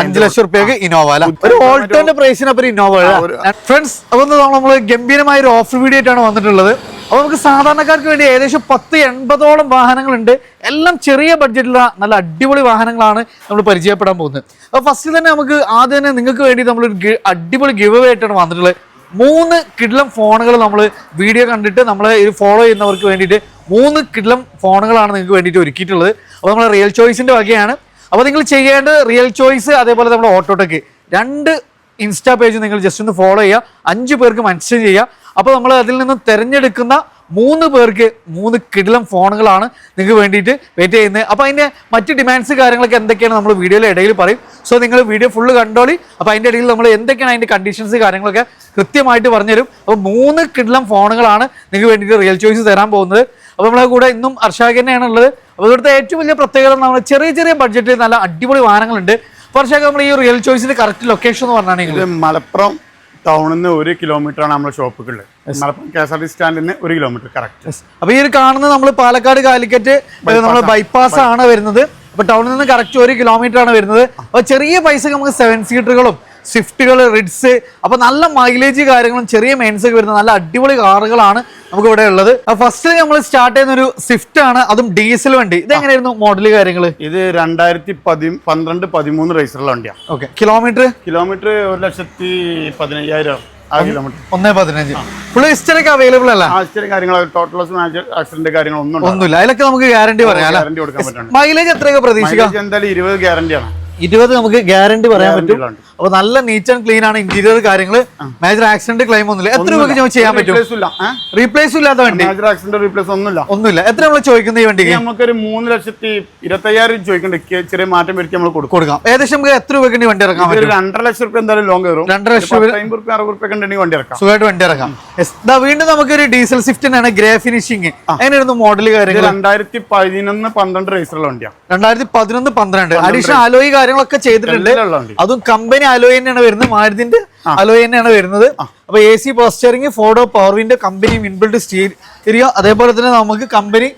അഞ്ചു ലക്ഷം റുപ്യക്ക് ഇന്നോവ അല്ല? ഒരു ഓൾട്ടോന്റെ അപ്പൊ ഇന്നോവ ഫ്രണ്ട്സ് അപ്പൊ നമ്മൾ ഗംഭീരമായ ഒരു ഓഫർ വീഡിയോ ആയിട്ടാണ് വന്നിട്ടുള്ളത്. അപ്പൊ നമുക്ക് സാധാരണക്കാർക്ക് വേണ്ടി ഏകദേശം പത്ത് എൺപതോളം വാഹനങ്ങളുണ്ട്. എല്ലാം ചെറിയ ബഡ്ജറ്റിലുള്ള നല്ല അടിപൊളി വാഹനങ്ങളാണ് നമ്മൾ പരിചയപ്പെടാൻ പോകുന്നത്. അപ്പൊ ഫസ്റ്റ് തന്നെ നമുക്ക് ആദ്യം തന്നെ നിങ്ങൾക്ക് വേണ്ടി നമ്മളൊരു ഒരു അടിപൊളി ഗിവ് ആയിട്ടാണ് വന്നിട്ടുള്ളത്. മൂന്ന് കിഡ്ലം ഫോണുകൾ നമ്മൾ വീഡിയോ കണ്ടിട്ട് നമ്മളെ ഇത് ഫോളോ ചെയ്യുന്നവർക്ക് വേണ്ടിയിട്ട് മൂന്ന് കിഡ്ലം ഫോണുകളാണ് നിങ്ങൾക്ക് വേണ്ടിയിട്ട് ഒരുക്കിയിട്ടുള്ളത്. അപ്പോൾ നമ്മൾ റിയൽ ചോയ്സിന്റെ വകയാണ്. അപ്പോൾ നിങ്ങൾ ചെയ്യേണ്ടത് റിയൽ ചോയ്സ് അതേപോലെ നമ്മുടെ ഓട്ടോടെക്ക് രണ്ട് ഇൻസ്റ്റാ പേജ് നിങ്ങൾ ജസ്റ്റ് ഒന്ന് ഫോളോ ചെയ്യുക. അഞ്ച് പേർക്ക് മെൻഷൻ ചെയ്യുക. അപ്പോൾ നമ്മൾ അതിൽ നിന്ന് തിരഞ്ഞെടുക്കുന്ന മൂന്ന് പേർക്ക് മൂന്ന് കിടിലം ഫോണുകളാണ് നിങ്ങൾക്ക് വേണ്ടിയിട്ട് വെയിറ്റ് ചെയ്യുന്നത്. അപ്പോൾ അതിന്റെ മറ്റ് ഡിമാൻഡ്സ് കാര്യങ്ങളൊക്കെ എന്തൊക്കെയാണ് നമ്മൾ വീഡിയോയിൽ ഇടയിൽ പറയും. സോ നിങ്ങൾ വീഡിയോ ഫുള്ള് കണ്ടോളി. അപ്പോൾ അതിന്റെ ഇടയിൽ നമ്മൾ എന്തൊക്കെയാണ് അതിന്റെ കണ്ടീഷൻസ് കാര്യങ്ങളൊക്കെ കൃത്യമായിട്ട് പറഞ്ഞുതരും. അപ്പോൾ മൂന്ന് കിഡ്ലം ഫോണുകളാണ് നിങ്ങൾക്ക് വേണ്ടിയിട്ട് റിയൽ ചോയ്സ് തരാൻ പോകുന്നത്. അപ്പോൾ നമ്മളെ കൂടെ ഇന്നും അർഷാഖ് തന്നെയാണ് ഉള്ളത്. അപ്പോൾ ഇവിടുത്തെ ഏറ്റവും വലിയ പ്രത്യേകത നമ്മൾ ചെറിയ ചെറിയ ബഡ്ജറ്റിൽ നല്ല അടിപൊളി വാഹനങ്ങളുണ്ട്. അപ്പോൾ അർഷാഖ് നമ്മൾ ഈ റിയൽ ചോയ്സിന്റെ കറക്റ്റ് ലൊക്കേഷൻ എന്ന് പറഞ്ഞാണെങ്കിൽ മലപ്പുറം ടൗണിൽ നിന്ന് ഒരു കിലോമീറ്റർ ആണ് നമ്മുടെ ഷോപ്പുകളിൽ Malappuram K S R T സ്റ്റാൻഡിൽ നിന്ന് ഒരു കിലോമീറ്റർ കറക്റ്റ് അപ്പോൾ ഈ ഒരു കാണുന്നത് നമ്മൾ പാലക്കാട് കാലിക്കറ്റ് നമ്മൾ ബൈപ്പാസ് ആണ്. വരുന്നത്. അപ്പോൾ ടൗണിൽ നിന്ന് കറക്റ്റ് ഒരു കിലോമീറ്റർ ആണ് വരുന്നത്. അപ്പോൾ ചെറിയ പൈസ നമുക്ക് സെവൻ സീറ്ററുകളും സ്വിഫ്റ്റുകൾ റിഡ്സ് അപ്പൊ നല്ല മൈലേജ് കാര്യങ്ങളും ചെറിയ മെയിൻസ് ഒക്കെ വരുന്ന നല്ല അടിപൊളി കാറുകളാണ് നമുക്ക് ഇവിടെ ഉള്ളത് ഫസ്റ്റ് നമ്മൾ സ്റ്റാർട്ട് ചെയ്യുന്ന ഒരു സ്വിഫ്റ്റ് ആണ് അതും ഡീസൽ വണ്ടി. ഇത് എങ്ങനെയായിരുന്നു മോഡൽ കാര്യങ്ങൾ ഇത് രണ്ടായിരത്തി പതി പന്ത്രണ്ട് പതിമൂന്ന് റേസറുള്ള വണ്ടിയാണ് ഓക്കെ കിലോമീറ്റർ കിലോമീറ്റർ ഒരു ലക്ഷത്തി പതിനയ്യായിരം ഒന്നേ പതിനഞ്ച്. ഫുൾ ഹിസ്റ്ററി ഒക്കെ അവൈലബിൾ അല്ല? ടോട്ടൽ ആക്സിഡന്റ് കാര്യങ്ങളൊന്നും. ഒന്നുമില്ല. അതിലൊക്കെ നമുക്ക് ഗ്യാരണ്ടി പറയാം മൈലേജ് എത്രയൊക്കെ പ്രതീക്ഷിക്കാം? എന്തായാലും ഇരുപത് ഗ്യാരണ്ടിയാണ് ഇരുപത് നമുക്ക് ഗ്യാരണ്ടി പറയാൻ പറ്റും. അപ്പൊ നല്ല നീറ്റ് ആൻഡ് ക്ലീൻ ആണ് ഇന്റീരിയർ കാര്യങ്ങൾ മേജർ ആക്സിഡന്റ് ക്ലെയിം ഒന്നുമില്ല. എത്ര രൂപയ്ക്ക് ചെയ്യാൻ പറ്റും? റീപ്ലേസ് ഇല്ല. റീപ്ലേസും ഇല്ലാത്ത വണ്ടി? മേജർ ആക്സിഡന്റ് റീപ്ലേസ് ഒന്നുമില്ല. ഒന്നുമില്ല. എത്ര നമ്മൾ ചോദിക്കുന്ന ഈ വണ്ടിക്ക്? ഇനി നമുക്കൊരു മൂന്ന് ലക്ഷത്തി ഇരുപത്തയ്യായിരം ചോദിക്കുന്നുണ്ട് ചെറിയ മാറ്റം വരുത്തി നമ്മൾ കൊടുക്കും. കൊടുക്കാം. ഏകദേശം നമുക്ക് എത്ര രൂപയ്ക്ക് വണ്ടി ഇറക്കാൻ ഒരു പറ്റും? രണ്ടര ലക്ഷം റുപ്യ എന്തായാലും ലോങ് കയറും. രണ്ടര ലക്ഷം രൂപ അമ്പത് റുപ്യ അറുപത് റുപ്യ ഉണ്ടെങ്കിൽ വണ്ടി ഇറക്കാം. സുഖമായിട്ട് വണ്ടി ഇറക്കാം. വീണ്ടും നമുക്ക് വീണ്ടും നമുക്കൊരു ഡീസൽ സ്വിഫ്റ്റിനാണ് ഗ്രേ ഫിനിഷിംഗ് അങ്ങനെയായിരുന്നു മോഡൽ കാര്യങ്ങൾ രണ്ടായിരത്തി പതിനൊന്ന് പന്ത്രണ്ട് റേസറുള്ള വണ്ടിയാണ് രണ്ടായിരത്തി പതിനൊന്ന് പന്ത്രണ്ട്. അഡീഷണൽ അലോയി കാര്യങ്ങളൊക്കെ ചെയ്തിട്ടുണ്ട്. വണ്ടി. അതും കമ്പനി അലോയ് തന്നെയാണ് വരുന്നത്. മാരുതിന്റെ അലോയ് തന്നെയാണ് വരുന്നത്. അപ്പൊ എ സി പോസ്റ്ററിംഗ് ഫോർഡോ പവർവിന്റെ കമ്പനി സ്റ്റീൽ സ്റ്റീരിയോ അതേപോലെ തന്നെ നമുക്ക് കമ്പനി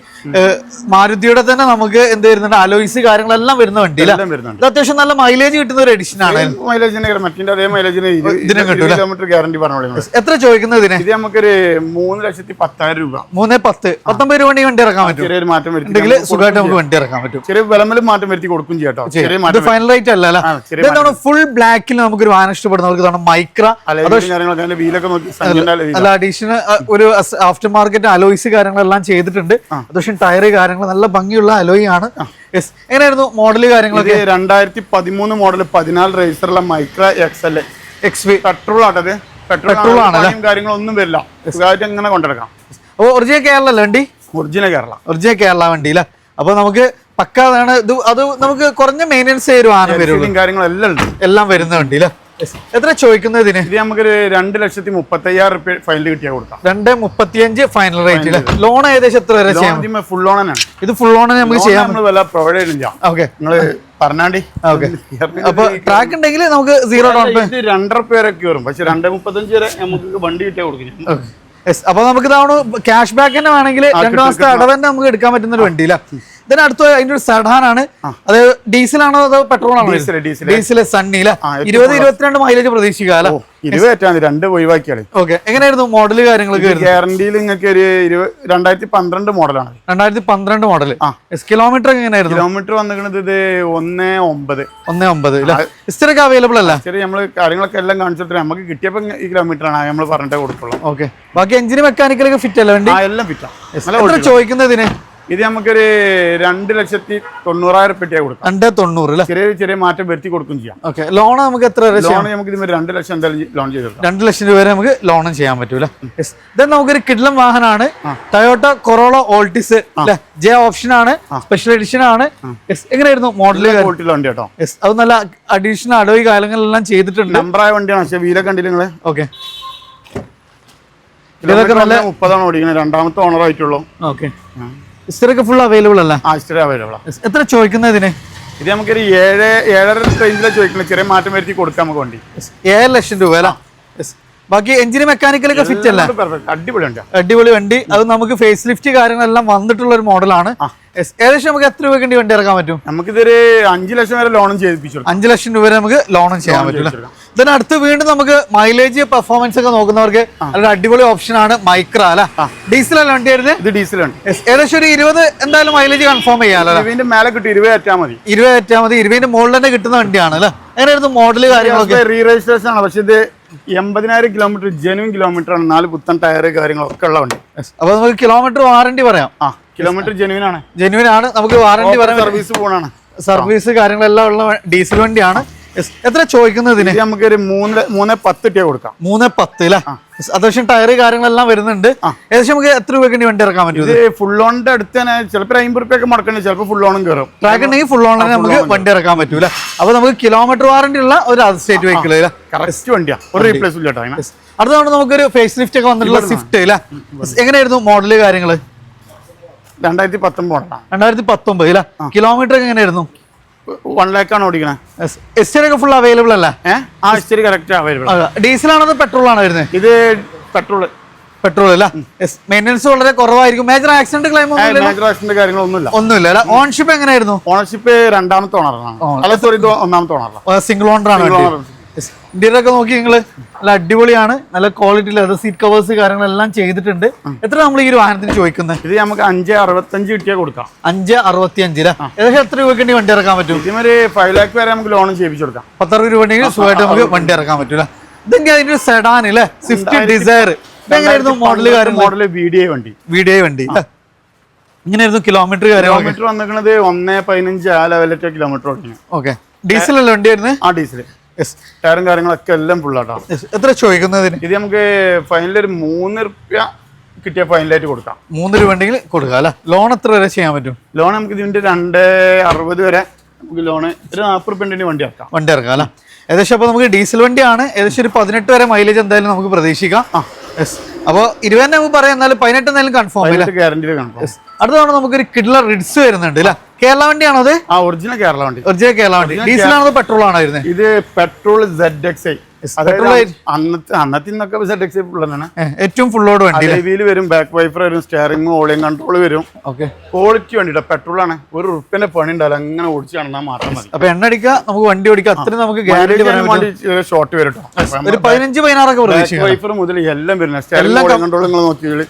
മാരുതിയുടെ തന്നെ നമുക്ക് എന്ത് വരുന്നുണ്ട്? അലോയ്സ് കാര്യങ്ങളെല്ലാം വരുന്ന വണ്ടി വരുന്നുണ്ട്. ഇത് അത്യാവശ്യം നല്ല മൈലേജ് കിട്ടുന്ന ഒരു എഡിഷൻ ആണ്. കിലോമീറ്റർ ഗ്യാരണ്ടി പറഞ്ഞോളൂ എത്ര ചോദിക്കുന്നത് ഇതിന്? ഇത് നമുക്കൊരു മൂന്ന് ലക്ഷത്തി പത്തായിരം രൂപ. മൂന്ന് പത്ത്. പത്തൊമ്പത് രൂപ വണ്ടി വണ്ടി ഇറക്കാൻ പറ്റും. ചെറിയൊരു മാറ്റം വരുത്തി സുഖമായിട്ട് നമുക്ക് വണ്ടി ഇറക്കാൻ പറ്റും. ചെറിയ വിലമലും മാറ്റം വരുത്തി കൊടുക്കും ചെയ്യാട്ടോ ചെറിയ ഇത് ഫൈനൽ റേറ്റ് അല്ല ഫുൾ ബ്ലാക്കിൽ നമുക്ക് ഒരു വാഹനം ഇഷ്ടപ്പെടുന്നവർക്ക് മൈക്ര അല്ല അഡീഷണൽ ഒരു ആഫ്റ്റർ മാർക്കറ്റ് അലോയ്സ് കാര്യങ്ങളെല്ലാം ചെയ്തിട്ടുണ്ട്. അത്യാവശ്യം ടയർ കാര്യങ്ങൾ നല്ല ഭംഗിയുള്ള അലോയി ആണ്. Yes. എങ്ങനെയായിരുന്നു മോഡൽ കാര്യങ്ങളൊക്കെ? രണ്ടായിരത്തി പതിമൂന്ന് മോഡൽ പതിനാല് റേസറുള്ള Micra X L X V petrol ആട്ടത് petrol ആണ് കാര്യങ്ങളൊന്നും വരില്ല. സുഖമായിട്ട് എങ്ങനെ കൊണ്ടെടുക്കാം അപ്പോൾ ഒറിജിനൽ കേരള അല്ലേ വണ്ടി? ഒറിജിനൽ കേരള ഒറിജിനൽ കേരള വണ്ടി അല്ലേ? അപ്പൊ നമുക്ക് പക്കാതാണ് ഇത് അത് നമുക്ക് കുറഞ്ഞ മെയിന്റെനൻസ് ചെയ്തൊരു വാഹനം വരുള്ളൂ. കാര്യങ്ങളെല്ലാം ഉണ്ട്. എല്ലാം വരുന്ന വണ്ടി അല്ലേ? എത്ര ചോദിക്കുന്നത് ഇതിന് ഇത് നമുക്കൊരു രണ്ട് ലക്ഷത്തി മുപ്പത്തി അയ്യായിരം റുപ്യ ഫൈനൽ കിട്ടിയാൽ കൊടുക്കാം. രണ്ട് മുപ്പത്തിയഞ്ച് ഫൈനൽ റേറ്റ് ലോൺ ഏകദേശം എത്ര വരെ ചെയ്യാം? ഫുൾ ലോണാണ് തന്നെയാണ്. ഇത് ഫുൾ ലോൺ നമുക്ക് ചെയ്യാം. നമ്മൾ വല്ല പ്രൊവൈഡ് ചെയ്യുന്നില്ല ഓക്കെ നിങ്ങൾ പറഞ്ഞാണ്ടി ഓക്കെ അപ്പൊ ട്രാക്ക് ഉണ്ടെങ്കിൽ നമുക്ക് സീറോ ഡൗൺ പേയ്മെന്റ് രണ്ടര പേരൊക്കെ വരും പക്ഷെ രണ്ട് മുപ്പത്തഞ്ച് വരെ നമുക്ക് വണ്ടി കിട്ടിയാൽ കൊടുക്കും. അപ്പൊ നമുക്ക് ഇതാണ് ക്യാഷ് ബാക്ക് തന്നെ വേണമെങ്കിൽ രണ്ടു മാസത്തെ അടവ് തന്നെ നമുക്ക് എടുക്കാൻ പറ്റുന്ന ഒരു വണ്ടിയില്ല ഇതിന് അടുത്ത അതിന്റെ ഒരു സെഡാൻ ആണ്. അത് ഡീസലാണോ അതോ പെട്രോൾ ആണോ? ഡീസൽ സണ്ണില സണ്ണി ഇരുപത് ഇരുപത്തിരണ്ട് മൈലേജ് പ്രതീക്ഷിക്കാം ഇരുപത് രണ്ട് ഒഴിവാക്കിയാണ് ഓക്കെ എങ്ങനെയായിരുന്നു മോഡൽ കാര്യങ്ങളൊക്കെ ഗ്യാരണ്ടിയിൽ നിങ്ങൾക്ക് ഒരു രണ്ടായിരത്തി പന്ത്രണ്ട് മോഡലാണ് രണ്ടായിരത്തി പന്ത്രണ്ട് മോഡൽ. കിലോമീറ്റർ എങ്ങനെയായിരുന്നു? കിലോമീറ്റർ വന്നിരിക്കുന്നത് ഇത് ഒന്ന് ഒമ്പത്. ഒന്നേ ഒമ്പത് ഇസ്റ്റർ അവൈലബിൾ അല്ല? ശരി നമ്മൾ കാര്യങ്ങളൊക്കെ എല്ലാം കാണിച്ചിട്ട് നമുക്ക് കിട്ടിയപ്പോൾ ഈ കിലോമീറ്റർ ആണ് നമ്മൾ പറഞ്ഞിട്ടേ കൊടുക്കുള്ളൂ. ഓക്കെ ബാക്കി എഞ്ചിന് മെക്കാനിക്കലൊക്കെ ഫിറ്റ് അല്ല വേണ്ടി? എല്ലാം ഫിറ്റാ ചോദിക്കുന്നതിന് ഇത് നമുക്കൊരു രണ്ട് ലക്ഷത്തി തൊണ്ണൂറായിരം പെട്ടിയാ കൊടുക്കാം. രണ്ട് തൊണ്ണൂറ് ചെറിയ ചെറിയ മാറ്റം വരുത്തി കൊടുക്കും ചെയ്യാം. ഓക്കെ. ലോൺ നമുക്ക് എത്ര ലോൺ നമുക്ക് ഇതിന് രണ്ട് ലക്ഷം എന്തായാലും ലോൺ ചെയ്ത് രണ്ട് ലക്ഷം രൂപ വരെ നമുക്ക് ലോണും ചെയ്യാൻ പറ്റൂല? ഇത് നമുക്കൊരു കിഡ്ലം വാഹനമാണ്. Toyota Corolla Altis J option ആണ്. സ്പെഷ്യൽ എഡിഷൻ ആണ്. എങ്ങനെയായിരുന്നു മോഡൽ വണ്ടി കേട്ടോ. അത് നല്ല അഡീഷണൽ അടവ് കാര്യങ്ങളെല്ലാം ചെയ്തിട്ടുണ്ട്. നമ്പറായ വണ്ടിയാണ്. പക്ഷേ വീലൊക്കെ കണ്ടില്ല നിങ്ങൾ? ഓക്കെ ഇതൊക്കെ നല്ല മുപ്പതാണ് ഓടിക്കുന്നത്. രണ്ടാമത്തെ ഓണർ ആയിട്ടുള്ളൂ. ഓക്കെ ഇസ്റ്ററൊക്കെ ഫുൾ അവൈലബിൾ അല്ല? ആശ്ചര്യ അവൈലബിൾ എത്ര എത്ര ഇതിന്? ഇത് നമുക്കൊരു ഏഴ് ഏഴര റേഞ്ചിലാണ് ചോദിക്കുന്നത് ചെറിയ മാറ്റം വരുത്തി കൊടുക്കാം നമുക്ക് വണ്ടി. ഏഴ് ലക്ഷം രൂപ അല്ല? ബാക്കി എഞ്ചിന് മെക്കാനിക്കലൊക്കെ ഫിറ്റ് അല്ലേ? പെർഫെക്റ്റ് അടിപൊളി വണ്ടി. അത് നമുക്ക് ഫേസ് ലിഫ്റ്റ് കാര്യങ്ങളെല്ലാം വന്നിട്ടുള്ള ഒരു മോഡലാണ്. ഏകദേശം നമുക്ക് എത്ര രൂപയ്ക്ക് വേണ്ടി വണ്ടി ഇറക്കാൻ പറ്റും? നമുക്ക് ഇതൊരു അഞ്ച് ലക്ഷം വരെ ലോണും ചെയ്യിപ്പിച്ചു. അഞ്ച് ലക്ഷം രൂപ നമുക്ക് ലോണും ചെയ്യാൻ പറ്റില്ല ഇതിന് അടുത്ത് വീണ്ടും നമുക്ക് മൈലേജ് പെർഫോമൻസ് ഒക്കെ നോക്കുന്നവർക്ക് അതൊരു അടിപൊളി ഓപ്ഷൻ ആണ് മൈക്ര അല്ലെ? ഡീസൽ അല്ല വണ്ടി ആയിരുന്നു ഡീസൽ ഡീസലാണ് ഏകദേശം ഒരു ഇരുപത് എന്തായാലും മൈലേജ് കൺഫേം ചെയ്യാമല്ലോ ഇരുപതിന്റെ മേലെ കിട്ടും ഇരുപത് അറ്റാ മതി. ഇരുപത് ഏറ്റാൽ മതി. ഇരുപതിന്റെ മുകളിൽ തന്നെ കിട്ടുന്ന വണ്ടിയാണ് അല്ലെ? എങ്ങനെയായിരുന്നു മോഡൽ കാര്യങ്ങളൊക്കെ? റീ രജിസ്ട്രേഷൻ ആണ്. പക്ഷെ ഇത് എൺപതിനായിരം കിലോമീറ്റർ ജെനുവിൻ കിലോമീറ്റർ ആണ്. നാല് പുത്തൻ ടയർ കാര്യങ്ങളൊക്കെ ഉള്ള വണ്ടി അപ്പൊ നമുക്ക് കിലോമീറ്റർ വാറണ്ടി പറയാം. ആ കിലോമീറ്റർ ജെനുവിൻ ആണ്. ജെനുവിൻ ആണ്. നമുക്ക് വാറണ്ടി പറയാം സർവീസ് പോണാണ് സർവീസ് കാര്യങ്ങളെല്ലാം ഉള്ള ഡീസൽ വണ്ടിയാണ്. എത്ര ചോദിക്കുന്നതിന് നമുക്ക് ഒരു മൂന്ന് മൂന്ന് പത്ത് ടിയ കൊടുക്കാം. മൂന്ന് പത്ത് അല്ലേ. അത്യാവശ്യം ടയർ കാര്യങ്ങളെല്ലാം വരുന്നുണ്ട്. ഏകദേശം നമുക്ക് എത്ര രൂപയ്ക്ക് വേണ്ടി ഇറക്കാൻ പറ്റും ഇത് ഫുൾ ഓണിന്റെ അടുത്ത് തന്നെ ചിലപ്പോൾ അമ്പത് റുപ്യൊക്കെ മുടക്കണ്ടേ. ചിലപ്പോൾ ഫുൾ ഓണും കയറും ട്രാക്ക് ഉണ്ടെങ്കിൽ ഫുൾ ഓണിനെ നമുക്ക് വണ്ടി ഇറക്കാൻ പറ്റൂല അപ്പൊ നമുക്ക് കിലോമീറ്റർ വാറണ്ടി ഉള്ള ഒരു അതർ സ്റ്റേറ്റ് വെഹിക്കിൾ അല്ലേ കറക്റ്റ് വണ്ടിയാണ് ഒരു റീപ്ലേസ് ഇല്ല കേട്ടോ. അടുത്താണ് നമുക്കൊരു ഫേസ് ലിഫ്റ്റ് ഒക്കെ വന്നിട്ടുള്ള സ്വിഫ്റ്റ് അല്ലേ? എങ്ങനെയായിരുന്നു മോഡൽ കാര്യങ്ങൾ രണ്ടായിരത്തി പത്തൊമ്പത് രണ്ടായിരത്തി പത്തൊമ്പത് അല്ലേ കിലോമീറ്റർ ഒക്കെ എങ്ങനെയായിരുന്നു? വൺ ലാക്കാണ് ഓടിക്കണേ. എസ് ഒക്കെ ഫുൾ അവൈലബിൾ അല്ല? ആ കറക്റ്റ് അവൈലബിൾ ഡീസൽ ആണോ പെട്രോൾ ആണോ വരുന്നത് ഇത് പെട്രോൾ പെട്രോൾ അല്ല? മെയിന്റനൻസ് വളരെ കുറവായിരിക്കും. Major accident claim? Major accident കാര്യങ്ങളൊന്നുമില്ല. ഒന്നുമില്ല അല്ല? ഓൺഷിപ്പ് എങ്ങനെയായിരുന്നു? ഓണർഷിപ്പ് രണ്ടാമത്തെ ഓണറാണ് അല്ല സോറി ഒന്നാമത്തെ ഓണറാണ് സിംഗിൾ ഓണർ ഇന്ത്യയിലൊക്കെ ഒക്കെ നോക്കി നിങ്ങൾ നല്ല അടിപൊളിയാണ്. നല്ല ക്വാളിറ്റി ലെതർ സീറ്റ് കവേഴ്സ് കാര്യങ്ങളെല്ലാം ചെയ്തിട്ടുണ്ട്. എത്ര നമ്മൾ ഈ ഒരു വാഹനത്തിന് ചോദിക്കുന്നത് ഇത് നമുക്ക് അഞ്ച് അറുപത്തഞ്ച് കിട്ടിയാൽ കൊടുക്കാം. അഞ്ച് അറുപത്തി അഞ്ചില ഏകദേശം എത്ര രൂപയ്ക്ക് വേണ്ടി വണ്ടി ഇറക്കാൻ പറ്റും? ഒരു ഫൈവ് ലാക്ക് വരെ നമുക്ക് ലോൺ ചെയ്യിപ്പിച്ചു കൊടുക്കാം. പത്തറുപത് രൂപ ഉണ്ടെങ്കിൽ സുഖമായിട്ട് നമുക്ക് വണ്ടി ഇറക്കാൻ പറ്റൂല. ഇതെങ്കിൽ അതിന്റെ സെഡാൻ അല്ലേ സ്വിഫ്റ്റ് ഡിസയർ ഇതെങ്ങനെയായിരുന്നു മോഡൽ കാര്യം മോഡൽ ഡി ഐ വണ്ടി. വീഡിയോ വണ്ടി ഇങ്ങനെയായിരുന്നു കിലോമീറ്റർ കിലോമീറ്റർ വന്നിരിക്കുന്നത് ഒന്നേ പതിനഞ്ച് ആ ലെവലൊക്കെ കിലോമീറ്റർ ഓടിക്കുന്നത് ഓക്കെ ഡീസൽ അല്ലേ വണ്ടിയായിരുന്നു ആ ഡീസൽ ടയറും കാര്യങ്ങളൊക്കെ എല്ലാം ഫുള്ളാട്ടോ എത്ര ചോദിക്കുന്നതിന്? ഇത് നമുക്ക് ഫൈനൽ ഒരു മൂന്ന് റുപ്യ കിട്ടിയ ഫൈനലായിട്ട് കൊടുക്കാം. മൂന്ന് രൂപ ഉണ്ടെങ്കിൽ കൊടുക്കാം അല്ലെ? ലോൺ എത്ര വരെ ചെയ്യാൻ പറ്റും? ലോൺ നമുക്ക് ഇതിന്റെ രണ്ട് അറുപത് വരെ നമുക്ക് ലോണ് ഒരു നാൽപ്പത് റുപ്യ ഉണ്ടെങ്കിൽ വണ്ടി ഇറക്കാം. വണ്ടി ഇറക്കാം അല്ലെ? ഏകദേശം അപ്പോൾ നമുക്ക് ഡീസൽ വണ്ടിയാണ്. ഏകദേശം ഒരു പതിനെട്ട് വരെ മൈലേജ് എന്തായാലും നമുക്ക് പ്രതീക്ഷിക്കാം. ആ. യെസ് അപ്പോൾ ഇരുപതിനെ നമുക്ക് പറയാം എന്നാലും പതിനെട്ട് എന്തായാലും കൺഫേം അടുത്ത തവണ നമുക്കൊരു കിഡ്ലർ റിഡ്സ് വരുന്നുണ്ട് അല്ലേ? കേരള വണ്ടിയാണോ അത്? ഒറിജിനൽ കേരള വണ്ടി. ഒറിജിനൽ കേരള വണ്ടി. ഡീസൽ ആണോ പെട്രോൾ ആണോ ഇത് petrol Z X I petrol അന്നത്തെ എക്സ് ഏറ്റവും വണ്ടി വരും ബാക്ക് വൈഫർ വരും സ്റ്റിയറിംഗ് ഓളിയും കൺട്രോൾ വരും. ഓക്കെ ക്വാളിറ്റി വേണ്ടിട്ട് പെട്രോൾ ആണ് ഒരു റുപ്യന്റെ പണി ഉണ്ടാവില്ല അങ്ങനെ ഓടിച്ച് കാണാൻ മാത്രം മതി. അപ്പൊ എണ്ണ അടിക്കുക നമുക്ക് വണ്ടി ഓടിക്കുക. അത്രയും നമുക്ക് ഗ്യാരണ്ടി ഷോർട്ട് വരും ഒരു പതിനഞ്ച് പതിനാറൊക്കെ പ്രതീക്ഷിക്കാം. വൈഫർ മുതൽ എല്ലാം വരുന്നത് കൺട്രോൾ നിങ്ങൾ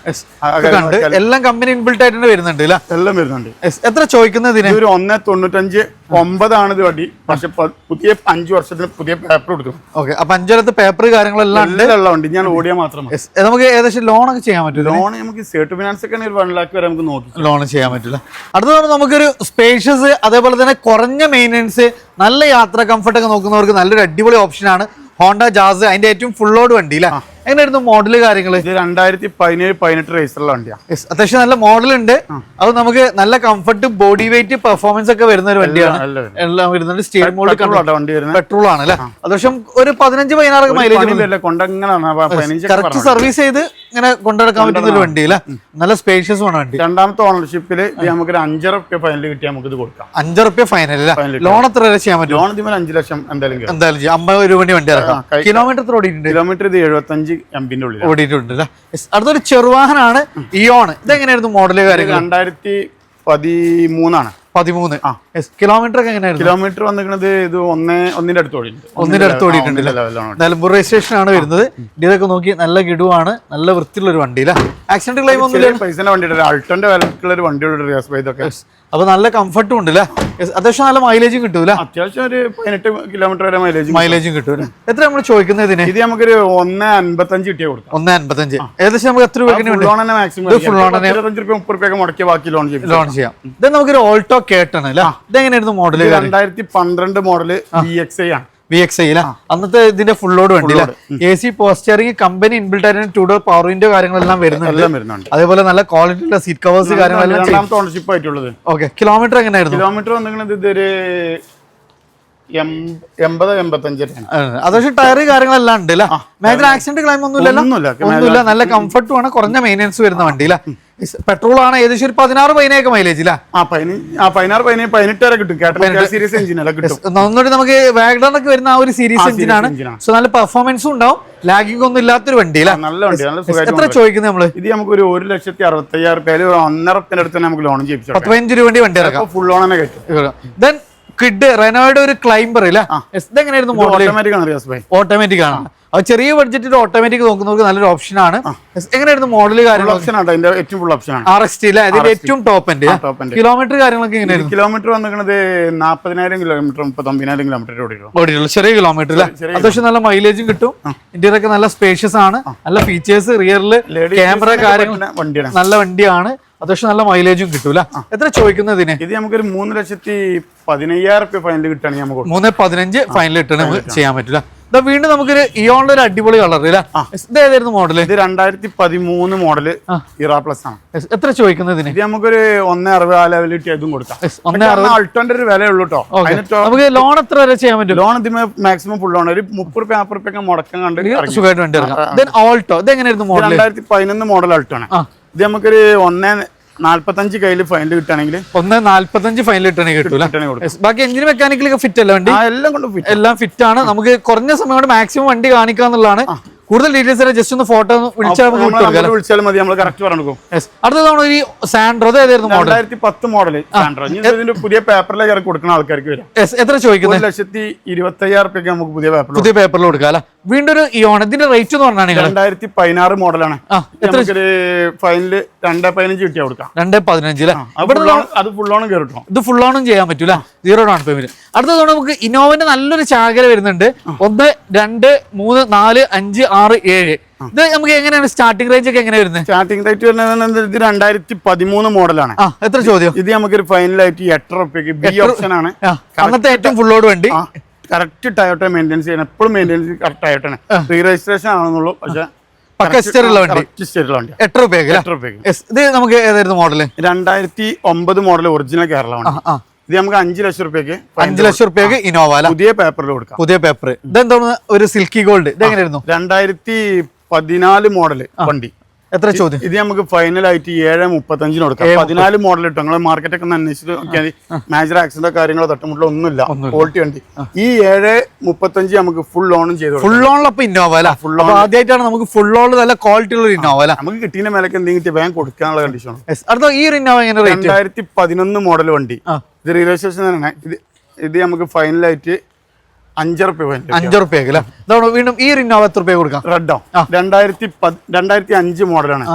എല്ലാം കമ്പനി ആയിട്ട് വരുന്നുണ്ട് എല്ലാം വരുന്നുണ്ട്. എത്ര ചോദിക്കുന്നതിന്? ഒന്ന് തൊണ്ണൂറ്റഞ്ച് ഒമ്പതാണ് ഇത് വണ്ടി പക്ഷെ പുതിയ അഞ്ച് വർഷത്തിന് പുതിയ പേപ്പർ കൊടുക്കും ഓക്കെ അപ്പൊ അഞ്ചരത്തെ പേപ്പർ കാര്യങ്ങളെല്ലാം ഉണ്ട്. എല്ലാം ഞാൻ ഓടിയാൽ മാത്രം മതി. നമുക്ക് ഏകദേശം ലോൺ ഒക്കെ ചെയ്യാൻ പറ്റും ലോൺ നമുക്ക് സേർട്ട് ഫിനാൻസ് ഒക്കെ ഒരു വൺ ലാക്ക് വരെ നമുക്ക് നോക്കി ലോൺ ചെയ്യാൻ പറ്റില്ല? അടുത്തതാണ് നമുക്കൊരു സ്പേഷ്യസ് അതേപോലെ തന്നെ കുറഞ്ഞ മെയിന്റെനൻസ് നല്ല യാത്ര കംഫർട്ട് ഒക്കെ നോക്കുന്നവർക്ക് നല്ലൊരു അടിപൊളി ഓപ്ഷനാണ് ഹോണ്ട ജാസ് അതിന്റെ ഏറ്റവും ഫുൾ ലോഡ് വണ്ടി അല്ലേ എങ്ങനെയായിരുന്നു മോഡൽ കാര്യങ്ങൾ ഇത് രണ്ടായിരത്തി പതിനേഴ് പതിനെട്ട് റേസിലുള്ള വണ്ടിയാണ് അത്യാവശ്യം നല്ല മോഡൽ ഉണ്ട്. അത് നമുക്ക് നല്ല കംഫർട്ട് ബോഡി വെയിറ്റ് പെർഫോമൻസ് ഒക്കെ വരുന്ന ഒരു വണ്ടിയാണ്. എല്ലാം വരുന്നുണ്ട്. സ്റ്റിയറിംഗ് മോഡ് വണ്ടി വരുന്നത്? പെട്രോൾ ആണ് അല്ലേ? അത്യാവശ്യം ഒരു പതിനഞ്ച് പതിനാറ് മൈലേജ് കറക്റ്റ് സർവീസ് ചെയ്ത് ഇങ്ങനെ കൊണ്ടുനടക്കാൻ പറ്റുന്ന ഒരു വണ്ടി അല്ലേ നല്ല സ്പേഷ്യസ് ആണ് വണ്ടി. രണ്ടാമത്തെ ഓണർഷിപ്പിൽ നമുക്ക് ഒരു അഞ്ചര റുപ്യ ഫൈനൽ കിട്ടിയാൽ നമുക്ക് ഇത് കൊടുക്കാം. അഞ്ചര റുപ്യ ഫൈനൽ അല്ലെ? ലോൺ എത്ര വരെ ചെയ്യാൻ പറ്റും? ലോൺ ഇതിന് അഞ്ച് ലക്ഷം എന്തായാലും എന്തായാലും അമ്പത് രൂപ വണ്ടി വണ്ടി ഇറക്കാം കിലോമീറ്റർ ഓടിയിട്ടുണ്ട്? കിലോമീറ്റർ ഇത് എഴുപത്തഞ്ച് എംപിന്റെ ഉള്ളിൽ ഓടിയിട്ടുണ്ട് അടുത്തൊരു ചെറുവാഹനാണ് ഇയോൺ. ഇതെങ്ങനെയായിരുന്നു മോഡൽ കാര്യങ്ങൾ രണ്ടായിരത്തി പതിമൂന്നാണ്. പതിമൂന്ന്. കിലോമീറ്റർ ഒക്കെ എങ്ങനെയായിരുന്നു? കിലോമീറ്റർ വന്നിരിക്കുന്നത് ഇത് ഒന്നേ ഒന്നിന്റെ അടുത്ത് ഓടിയിട്ടുണ്ട്. ഒന്നിന്റെ അടുത്ത് ഓടിയിട്ടുണ്ട്. നിലമ്പൂർ രജിസ്ട്രേഷൻ ആണ്. വരുന്നത്. ഇതൊക്കെ നോക്കി നല്ല ഗിഡുവാണ് നല്ല വൃത്തിയുള്ള ഒരു വണ്ടി അല്ലേ? ആക്സിഡന്റ് ക്ലെയിം ഒന്നും പൈസ അൾട്ടോന്റെ വിലക്കുള്ള ഒരു വണ്ടിയുള്ള അപ്പൊ നല്ല കംഫർട്ടും ഉണ്ട് അല്ലേ. അത്യാവശ്യം നല്ല മൈലേജും കിട്ടൂല അത്യാവശ്യം ഒരു പതിനെട്ട് കിലോമീറ്റർ വരെ മൈലേജ് മൈലേജും കിട്ടും. എത്ര നമ്മൾ ചോദിക്കുന്നത് ഇതിന്? ഇത് നമുക്കൊരു ഒന്ന് അൻപത്തഞ്ച് കിട്ടിയ കൊടുക്കാം. ഒന്ന് അൻപത്തഞ്ച്. ഏകദേശം നമുക്ക് എത്ര റുപ്യ മുപ്പത് രൂപയൊക്കെ മുടക്കി ബാക്കി ലോൺ ചെയ്യും. ലോൺ ചെയ്യാം. ഇത് നമുക്കൊരു ഓൾട്ടോ കേട്ടാണ് അല്ലേ? ഇതെങ്ങനെയായിരുന്നു മോഡൽ രണ്ടായിരത്തി പന്ത്രണ്ട് മോഡൽ ബി എക്സ് ഐ ആണ്. വി എക്സ് ഐ അന്നത്തെ ഇതിന്റെ ഫുൾ ലോഡ് വണ്ടി എ സി പോസ്റ്ററിംഗ് കമ്പനി ഇൻബിൽട്ട് ആയിട്ട് ടു ഡോർ പവർ വിൻഡോ കാര്യങ്ങളെല്ലാം വരുന്നുണ്ട്. അതേപോലെ നല്ല ക്വാളിറ്റി ഉള്ള സീറ്റ് കവേഴ്സ് കാര്യങ്ങളെല്ലാം ഓണർഷിപ്പ് ആയിട്ടുള്ളത്. ഓക്കെ കിലോമീറ്റർ എങ്ങനെയായിരുന്നു? കിലോമീറ്റർ ഇതൊരു എൺപത് എൺപത്തഞ്ചാണ് അത്യാവശ്യം ടയർ കാര്യങ്ങളെല്ലാം ഉണ്ട് അല്ലേ മേജർ ആക്സിഡന്റ് ക്ലൈം ഒന്നുമില്ല. നല്ല കംഫർട്ടും ആണ്. കുറഞ്ഞ മെയിനൻസ് വരുന്ന വണ്ടി പെട്രോൾ ആണ് ഏകദേശം ഒരു പതിനാറ് പതിനേക്ക് മൈലേജ് പതിനാറ് പതിനേഴ് പതിനെട്ട് വരെ കിട്ടും. കേട്ടോ സീരീസ് കിട്ടും. ഒന്നുകൂടി നമുക്ക് വാഗ്ഡറിനൊക്കെ വരുന്ന ആ ഒരു സീരീസ് എഞ്ചിനാണ് സോ നല്ല പെർഫോമൻസും ഉണ്ടാവും. ലാഗിംഗ് ഒന്നും ഇല്ലാത്തൊരു വണ്ടി നല്ല വണ്ടി എത്ര ചോദിക്കുന്നത് നമ്മൾ? ഇത് നമുക്ക് ഒരു ഒരു ലക്ഷത്തി അറുപത്തി അയ്യായിരം ഒന്നരത്തിന്റെ അടുത്ത് നമുക്ക് ലോൺ ചെയ്യിപ്പിച്ചു പത്ത് പതിനഞ്ച് രൂപ വണ്ടി വണ്ടി ഇറക്കാം ഫുൾ ലോൺ തന്നെ കയറ്റും ദെൻ കിഡ് റെനോയുടെ ഒരു ക്ലൈംബർ ഇല്ല? ഇതെങ്ങനെയായിരുന്നു മോഡൽ ഓട്ടോമാറ്റിക് ആണ് അത് ചെറിയ ബഡ്ജറ്റിൽ ഓട്ടോമാറ്റിക് നോക്കുന്നവർക്ക് നല്ലൊരു ഓപ്ഷൻ ആണ്. എങ്ങനെയായിരുന്നു മോഡൽ കാര്യങ്ങളൊക്കെ? കാര്യങ്ങൾ ഏറ്റവും ഫുൾ ഓപ്ഷൻ ആണ്. ആർ എസ് ടി അല്ലേ ഏറ്റവും ടോപ്പ് എൻഡ്. കിലോമീറ്റർ കാര്യങ്ങളൊക്കെ എങ്ങനെയായിരുന്നു? കിലോമീറ്റർ വന്നിരിക്കുന്നത് നാൽപ്പതിനായിരം കിലോമീറ്റർ മുപ്പത്തൊമ്പതിനായിരം കിലോമീറ്റർ ഓടിയിട്ടുള്ളൂ. ചെറിയ കിലോമീറ്റർ അല്ലേ അത്യാവശ്യം നല്ല മൈലേജും കിട്ടും. ഇന്റീരിയർ ഒക്കെ നല്ല സ്പേഷ്യസ് ആണ്. നല്ല ഫീച്ചേഴ്സ് റിയറിൽ ക്യാമറ കാര്യങ്ങൾ നല്ല വണ്ടിയാണ്. അത്യാവശ്യം നല്ല മൈലേജും കിട്ടൂല. എത്ര ചോദിക്കുന്നതിന് ഇത് നമുക്കൊരു മൂന്ന് ലക്ഷത്തി പതിനയ്യായിരം റുപ്യ ഫൈനൽ കിട്ടുകയാണെങ്കിൽ നമുക്ക്. മൂന്ന് പതിനഞ്ച് ഫൈനൽ ഇട്ട് നമുക്ക് ചെയ്യാൻ പറ്റില്ല ഇതാ വീണ്ടും നമുക്കൊരു ഇയോണിന്റെ ഒരു അടിപൊളി കളർ ഇല്ല? മോഡൽ ഏതായിരുന്നു മോഡൽ ഇത് രണ്ടായിരത്തി പതിമൂന്ന് മോഡൽ ഇറ പ്ലസ് ആണ്. എത്ര ചോദിക്കുന്നത് ഇത് നമുക്കൊരു ഒന്നേ അറുപത് ആ ലെവലിൽ അതും കൊടുക്കാം. അൾട്ടോന്റെ ഒരു വില ഉള്ളൂ കേട്ടോ നമുക്ക് ലോൺ എത്ര വരെ ചെയ്യാൻ പറ്റും? ലോൺ ഇതിന് മാക്സിമം ഫുൾ ലോൺ ഒരു മുപ്പത് റുപ്യ നാൽപ്പത് റുപ്യ മുടക്കം കണ്ട്. സുഖമായിട്ട് വണ്ടി ഓൾട്ടോ ഇത് എങ്ങനെയായിരുന്നു ഇത് മോഡൽ രണ്ടായിരത്തി പതിനൊന്ന് മോഡൽ അൾട്ടോ ആണ് ഇത് നമുക്കൊരു ഒന്നേ നാല്പത്തഞ്ച് കയ്യിൽ ഫൈനൽ കിട്ടുകയാണെങ്കിൽ ഒന്ന് നാല്പത്തഞ്ച് ഫൈനൽ ഇട്ടണേ കിട്ടൂല. ബാക്കി എഞ്ചിൻ മെക്കാനിക്കലൊക്കെ ഫിറ്റ് അല്ല വണ്ടി? എല്ലാം കൊണ്ട് ഫിറ്റ് എല്ലാം ഫിറ്റ് ആണ്. നമുക്ക് കുറഞ്ഞ സമയം കൊണ്ട് മാക്സിമം വണ്ടി കാണിക്കുക എന്നുള്ളതാണ്. കൂടുതൽ ഡീറ്റെയിൽസ് ജസ്റ്റ് ഒന്ന് ഫോട്ടോ വിളിച്ചാൽ വിളിച്ചാലും മതി. നമ്മൾ കറക്റ്റ് പറഞ്ഞു. അടുത്ത തവണ ഈ സാൻഡ്രോ ഏതായിരുന്നു മോഡൽ രണ്ടായിരത്തി പത്ത് മോഡൽ സാൻഡ്രോ ഇതിന്റെ പുതിയ പേപ്പറിലേക്ക് കൊടുക്കുന്ന ആൾക്കാർക്ക് വരാം. എത്ര ചോദിക്കുന്നത് ലക്ഷത്തി ഇരുപത്തി അയ്യായിരം നമുക്ക് പുതിയ പേപ്പർ പുതിയ പേപ്പറിൽ കൊടുക്കാം അല്ല? വീണ്ടും ഒരു ഇയോൺ ഇതിന്റെ റേറ്റ് എന്ന് പറഞ്ഞാൽ രണ്ടായിരത്തി പതിനാറ് മോഡലാണ്. നമുക്കൊരു ഫൈനൽ രണ്ടേ പതിനഞ്ച് കിട്ടിയാ കൊടുക്കാം. രണ്ട് പതിനഞ്ച് അത് ഫുൾ ഓണും കയറിട്ടോ ഇത് ഫുൾ ഓണും ചെയ്യാൻ പറ്റൂല. സീറോ ഡൗൺ പേയ്മെന്റ് അടുത്ത തവണ നമുക്ക് ഇന്നോവന്റെ നല്ലൊരു ചാകര വരുന്നുണ്ട്. ഒന്ന് രണ്ട് മൂന്ന് നാല് അഞ്ച് ആറ് ഏഴ്. ഇത് നമുക്ക് എങ്ങനെയാണ്? സ്റ്റാർട്ടിംഗ് റേഞ്ച് ഒക്കെ എങ്ങനെ വരുന്നത്? സ്റ്റാർട്ടിംഗ് റേറ്റ് വരുന്നത് ഇത് രണ്ടായിരത്തി പതിമൂന്ന് മോഡലാണ് എത്ര ചോദ്യം? ഇത് നമുക്കൊരു ഫൈനലായിട്ട് എട്ടര റുപ്യക്ക് ബി ഓപ്ഷൻ ആണ്. അന്നത്തെ ഏറ്റവും ഫുള്ളോട് വണ്ടി. കറക്റ്റ് ടയോട്ട മെയിന്റെയിൻസ് ചെയ്യണം. എപ്പോഴും മെയിന്റെയിൻസ് കറക്റ്റ് ടയോട്ടാണ് റീ രജിസ്ട്രേഷൻ ആണെന്നുള്ളൂ. പക്ഷേ ഇത്? നമുക്ക് ഏതായിരുന്നു മോഡൽ രണ്ടായിരത്തി ഒമ്പത് മോഡൽ ഒറിജിനൽ കേരള വണ്ടി. ആ ഇത് നമുക്ക് അഞ്ച് ലക്ഷം റുപ്യക്ക് അഞ്ച് ലക്ഷം റുപ്യക്ക് ഇനോവ പുതിയ പേപ്പറിൽ കൊടുക്കാം. പുതിയ പേപ്പർ ഇതെന്താണ്? ഒരു സിൽക്കി ഗോൾഡ് ഇത് എങ്ങനെയായിരുന്നു രണ്ടായിരത്തി പതിനാല് മോഡൽ വണ്ടി. എത്ര ചോദ്യം? ഇത് നമുക്ക് ഫൈനൽ ആയിട്ട് ഏഴ് മുപ്പത്തഞ്ചിന് കൊടുക്കാം. പതിനാല് മോഡൽ ഇട്ടു. നിങ്ങൾ മാർക്കറ്റ് ഒക്കെ അന്വേഷിച്ച് നോക്കിയാൽ മേജർ ആക്സിഡന്റോ കാര്യങ്ങളോ തട്ടുമുട്ടോ ഒന്നുമില്ല. ക്വാളിറ്റി വണ്ടി. ഈ ഏഴ് മുപ്പത്തഞ്ച് നമുക്ക് ഫുൾ ഓണും ചെയ്തു ഫുൾ ഓണിലപ്പോ ഇന്നോവ അല്ല? ഫുൾ ഓൺ ആദ്യമായിട്ടാണ് നമുക്ക് ഫുൾ ഓണിൽ നല്ല ക്വാളിറ്റി ഉള്ള ഇന്നോവ അല്ല? നമുക്ക് കിട്ടിയ മേലക്ക് എന്തെങ്കിലും ബാങ്ക് കൊടുക്കാനുള്ള കണ്ടീഷൻ അടുത്ത ഈ ഒരു ഇന്നോവ എങ്ങനെ രണ്ടായിരത്തി പതിനൊന്ന് മോഡൽ വണ്ടി. ഇത് റെയിൽവേ സ്റ്റേഷൻ തന്നെ ഇത് ഇത് നമുക്ക് ഫൈനലായിട്ട് റുപ്യ അഞ്ചു റുപ്യക്ക് അല്ലേ ഇതാണ് വീണ്ടും ഈ റിംഗ് എത്ര റുപ്യ കൊടുക്കാം? റെഡോ രണ്ടായിരത്തി രണ്ടായിരത്തി അഞ്ച് മോഡലാണ്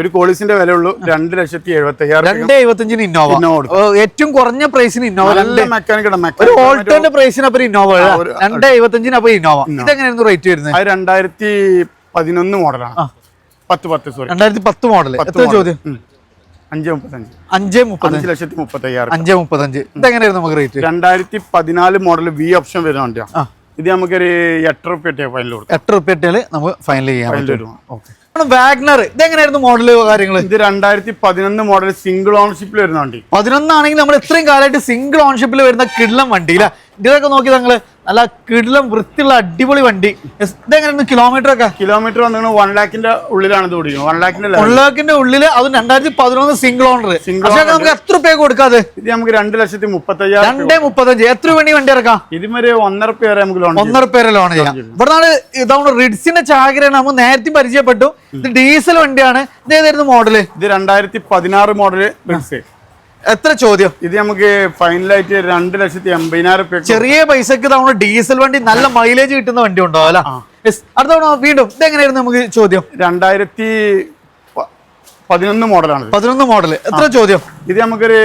ഒരു കോളിസിന്റെ വില ഉള്ളൂ രണ്ട് ലക്ഷത്തി എഴുപത്തി അയ്യായിരം രണ്ട് എഴുപത്തഞ്ചിന് ഇന്നോവ. ഏറ്റവും കുറഞ്ഞ പ്രൈസിന് ഇന്നോവ. മെക്കാനിക്കുടെ ഓൾട്ടോന്റെ പ്രൈസിന് അപ്പൊ ഇന്നോവ രണ്ട് എഴുപത്തഞ്ചിന് അപ്പൊ ഇന്നോവ. ഇതെങ്ങനെയായിരുന്നു റേറ്റ് വരുന്നത്? അത് രണ്ടായിരത്തി പതിനൊന്ന് മോഡലാണ് പത്ത് പത്ത് സോറി രണ്ടായിരത്തി പത്ത് മോഡൽ എത്ര ചോദ്യം? അഞ്ച് മുപ്പത്തഞ്ച്. അഞ്ച് മുപ്പത്തഞ്ച്. ലക്ഷത്തി മുപ്പത്തി അയ്യായിരം അഞ്ച് മുപ്പത്തഞ്ച്. ഇതെങ്ങനെയായിരുന്നു നമുക്ക് റേറ്റ് രണ്ടായിരത്തി പതിനാല് മോഡൽ വി ഓപ്ഷൻ വരുന്ന വണ്ടിയാണ്. ഇത് നമുക്കൊരു എട്ട് റുപ്യ ഫൈനൽ കൊടുക്കാം. എട്ട് റുപ്യ നമുക്ക് ഫൈനൽ ചെയ്യാൻ ഫൈനൽ വാഗ്നർ ഇതെങ്ങനെയായിരുന്നു മോഡൽ കാര്യങ്ങൾ ഇത് രണ്ടായിരത്തി പതിനൊന്ന് മോഡൽ സിംഗിൾ ഓൺഷിപ്പിൽ വരുന്ന വണ്ടി. പതിനൊന്നാണെങ്കിൽ നമ്മൾ ഇത്രയും കാലമായിട്ട് സിംഗിൾ ഓൺഷിപ്പിൽ വരുന്ന കിള്ളം വണ്ടി ഇല്ല? ഇതൊക്കെ നോക്കി ഞങ്ങൾ നല്ല കിടിലം വൃത്തിയുള്ള അടിപൊളി വണ്ടി. ഇതെങ്ങനെയായിരുന്നു കിലോമീറ്റർ ഒക്കെ? കിലോമീറ്റർ വന്നിട്ട് വൺ ലാഖിന്റെ ഉള്ളിലാണ് ഇത് ഓടിക്കുന്നത്. വൺ ലാഖിന്റെ ഉള്ളാക്കിന്റെ ഉള്ളിൽ അത് രണ്ടായിരത്തി പതിനൊന്ന് സിംഗിൾ ഓണർ പക്ഷേ നമുക്ക് എത്ര രൂപ കൊടുക്കാതെ ഇത് നമുക്ക് രണ്ട് ലക്ഷത്തി മുപ്പത്തയ്യായിരം രണ്ടേ മുപ്പത്തഞ്ച്. എത്ര വേണ്ടി വണ്ടി ഇറക്കാം? ഇതുവരെ ഒന്നര പേരെ നമുക്ക് ലോൺ ഒന്നര പേരെ ലോൺ ചെയ്യാം. ഇവിടുന്നാണ് ഇതാണ് റിഡ്സിന്റെ ചാകരയാണ്. നമ്മൾ നേരത്തെ പരിചയപ്പെട്ടു. ഇത് ഡീസൽ വണ്ടിയാണ്. ഇത് ഏതായിരുന്നു മോഡൽ ഇത് രണ്ടായിരത്തി പതിനാറ് മോഡൽ ബെൻസ് എത്ര ചോദ്യം? ഇത് നമുക്ക് ഫൈനലായിട്ട് രണ്ട് ലക്ഷത്തി എൺപതിനായിരം ചെറിയ പൈസക്ക് തവണ ഡീസൽ വണ്ടി നല്ല മൈലേജ് കിട്ടുന്ന വണ്ടി ഉണ്ടോ അല്ല? അടുത്ത തവണ വീണ്ടും ഇത് എങ്ങനെയായിരുന്നു നമുക്ക് ചോദ്യം? രണ്ടായിരത്തി പതിനൊന്ന് മോഡലാണ് പതിനൊന്ന് മോഡൽ എത്ര ചോദ്യം? ഇത് നമുക്കൊരു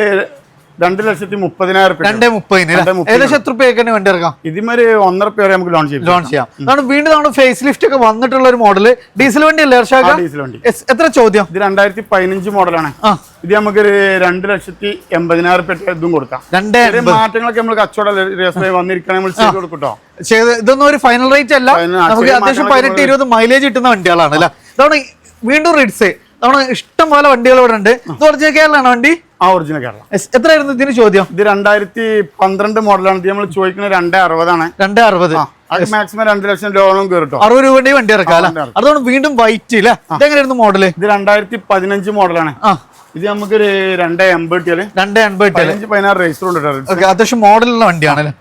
രണ്ട് ലക്ഷത്തി മുപ്പതിനായിരം രണ്ടേ മുപ്പതിന്. ഏകദേശം എത്ര രൂപയ്ക്ക് വണ്ടി ഇറക്കാം? ഇതിമൊരു ഒന്നര വരെ നമുക്ക് ലോൺ ചെയ്യാം ലോൺ ചെയ്യാം. അതാണ് വീണ്ടും നമ്മുടെ ഫേസ് ലിഫ്റ്റ് ഒക്കെ വന്നിട്ടുള്ള ഒരു മോഡൽ ഡീസൽ വണ്ടി അല്ലേ? ഡീസൽ വണ്ടി. എത്ര ചോദ്യം? ഇത് രണ്ടായിരത്തി പതിനഞ്ച് മോഡലാണ് ഇത് നമുക്കൊരു രണ്ട് ലക്ഷത്തി എൺപതിനായിരം റുപ്യ ഇതും കൊടുക്കാം. രണ്ട് മാറ്റങ്ങളൊക്കെ നമ്മൾ കച്ചവടം വന്നിരിക്കണേ നമ്മൾ ചെയ്ത് കൊടുക്കട്ടോ. ചെയ്ത് ഇതൊന്നും ഒരു ഫൈനൽ റേറ്റ് അല്ല. നമുക്ക് അത്യാവശ്യം പതിനെട്ട് ഇരുപത് മൈലേജ് കിട്ടുന്ന വണ്ടികളാണ് അല്ലെ? ഇതാണ് വീണ്ടും റിഡ്സ് നമ്മൾ ഇഷ്ടം പോലെ വണ്ടികൾ ഇവിടെ ഉണ്ട്. ഇത് ഒറിജിനൽ കേരളാണ് വണ്ടി. ആ ഒറിജിനൽ കേരള. എത്രയായിരുന്നു ഇതിന് ചോദ്യം? ഇത് രണ്ടായിരത്തി പന്ത്രണ്ട് മോഡലാണ് ഇത് നമ്മൾ ചോദിക്കുന്നത് രണ്ടേ അറുപതാണ്. രണ്ടേ അറുപത്. മാക്സിമം രണ്ട് ലക്ഷം ലോണും കേട്ടോ അറുപത് രൂപയുടെ വണ്ടി ഇറക്കാം. അതുകൊണ്ട് വീണ്ടും വൈറ്റ് അല്ലേ ഇതെങ്ങനെയായിരുന്നു മോഡൽ ഇത് രണ്ടായിരത്തി പതിനഞ്ച് മോഡലാണ് ഇത് നമുക്കൊരു രണ്ടേ എൺപത് കിട്ടിയാൽ. രണ്ടേ എൺപത് പതിനഞ്ച് പതിനാറ് രജിസ്റ്റർ ഉണ്ട് അത്യാവശ്യം മോഡലുള്ള വണ്ടിയാണ്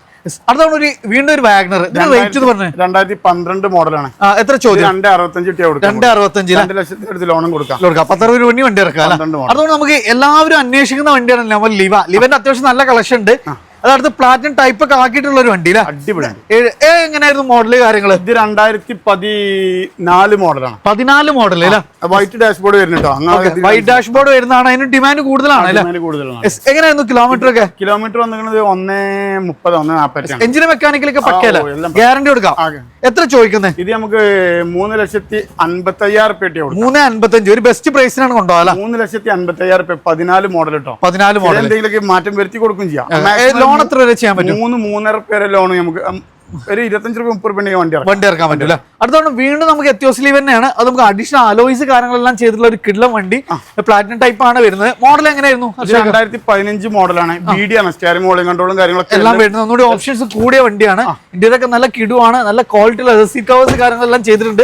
അല്ലേ ഒരു വീണ്ടും ഒരു വാഗ്നർ. റേറ്റ് എന്ന് പറഞ്ഞത് രണ്ടായിരത്തി പന്ത്രണ്ട് മോഡലാണ് എത്ര ചോദ്യം? രണ്ട് അറുപത്തഞ്ച് രണ്ട് അറുപത്തഞ്ച് ലക്ഷത്തി അടുത്ത് ലോണും കൊടുക്കാം. കൊടുക്കാം. പത്തറുപത് രൂപ വണ്ടി ഇറക്കാം. അതുകൊണ്ട് നമുക്ക് എല്ലാവരും അന്വേഷിക്കുന്ന വണ്ടിയാണ് നമ്മൾ ലിവ ലിവന്റെ അത്യാവശ്യം നല്ല കളക്ഷൻ ഉണ്ട്. അതടുത്ത് പ്ലാറ്റിനം ടൈപ്പ് ഒക്കെ ആക്കിയിട്ടുള്ള ഒരു വണ്ടി. അല്ലേ അടിപൊളി എങ്ങനെയായിരുന്നു മോഡൽ കാര്യങ്ങൾ ഇത് രണ്ടായിരത്തി പതിനാല് മോഡലാണ് പതിനാല് മോഡൽ വൈറ്റ് ഡാഷ്ബോർഡ് വരുന്നുണ്ടോ വൈറ്റ് ഡാഷ്ബോർഡ് വരുന്നതാണ്. അതിന് ഡിമാൻഡ് കൂടുതലാണ് അല്ലേ? കൂടുതലാണ്. എങ്ങനെയായിരുന്നു കിലോമീറ്റർ ഒക്കെ? കിലോമീറ്റർ വന്നിരിക്കുന്നത് ഒന്നേ മുപ്പത് ഒന്നേ നാപ്പറ്റാണ് എഞ്ചിന് മെക്കാനിക്കലൊക്കെ പക്കല്ല ഓ, ഗ്യാരണ്ടി കൊടുക്കാം. എത്ര ചോദിക്കുന്നത് ഇത് നമുക്ക് മൂന്ന് ലക്ഷത്തി അൻപത്തി അയ്യായിരം റുപ്യ മൂന്ന് മൂന്ന് അൻപത്തഞ്ച്. ഒരു ബെസ്റ്റ് പ്രൈസിനാണ് കൊണ്ടുപോകാം മൂന്ന് ലക്ഷത്തി അൻപത്തി അയ്യായിരം പതിനാല് മോഡൽ കേട്ടോ പതിനാല് മോഡൽ എന്തെങ്കിലും മാറ്റം വരുത്തി കൊടുക്കും ചെയ്യാം. ലോൺ എത്ര വരെ ചെയ്യാൻ പറ്റും. മൂന്ന് മൂന്നര പേരെ ലോൺ നമുക്ക് ഒരു ഇരുപത്തഞ്ച് രൂപ മുപ്പത് രൂപ വണ്ടി വണ്ടി ഇറക്കാൻ പറ്റില്ല അടുത്തോണ്ട് വീണ്ടും നമുക്ക് എത്തിയോസ് ലീവ് തന്നെയാണ്. അത് നമുക്ക് അഡീഷണൽ അലോയ്സ് കാര്യങ്ങളെല്ലാം ചെയ്തിട്ടുള്ള ഒരു കിഡ്ലം വണ്ടി. പ്ലാറ്റിനം ടൈപ്പ് ആണ് വരുന്നത്. മോഡൽ എങ്ങനെയായിരുന്നു? രണ്ടായിരത്തി പതിനഞ്ച് മോഡലാണ് ബി ഡി ആണ്. സ്റ്റാരിംഗ് മോഡലും കൺട്രോളും കാര്യങ്ങളൊക്കെ എല്ലാം വരുന്നത്. ഒന്നുകൂടി ഓപ്ഷൻസ് കൂടിയ വണ്ടിയാണ്. ഇന്ത്യയിലൊക്കെ നല്ല കിടുവാണ്. നല്ല ക്വാളിറ്റി ഉള്ള സീറ്റ് കവേഴ്സ് കാര്യങ്ങളെല്ലാം ചെയ്തിട്ടുണ്ട്.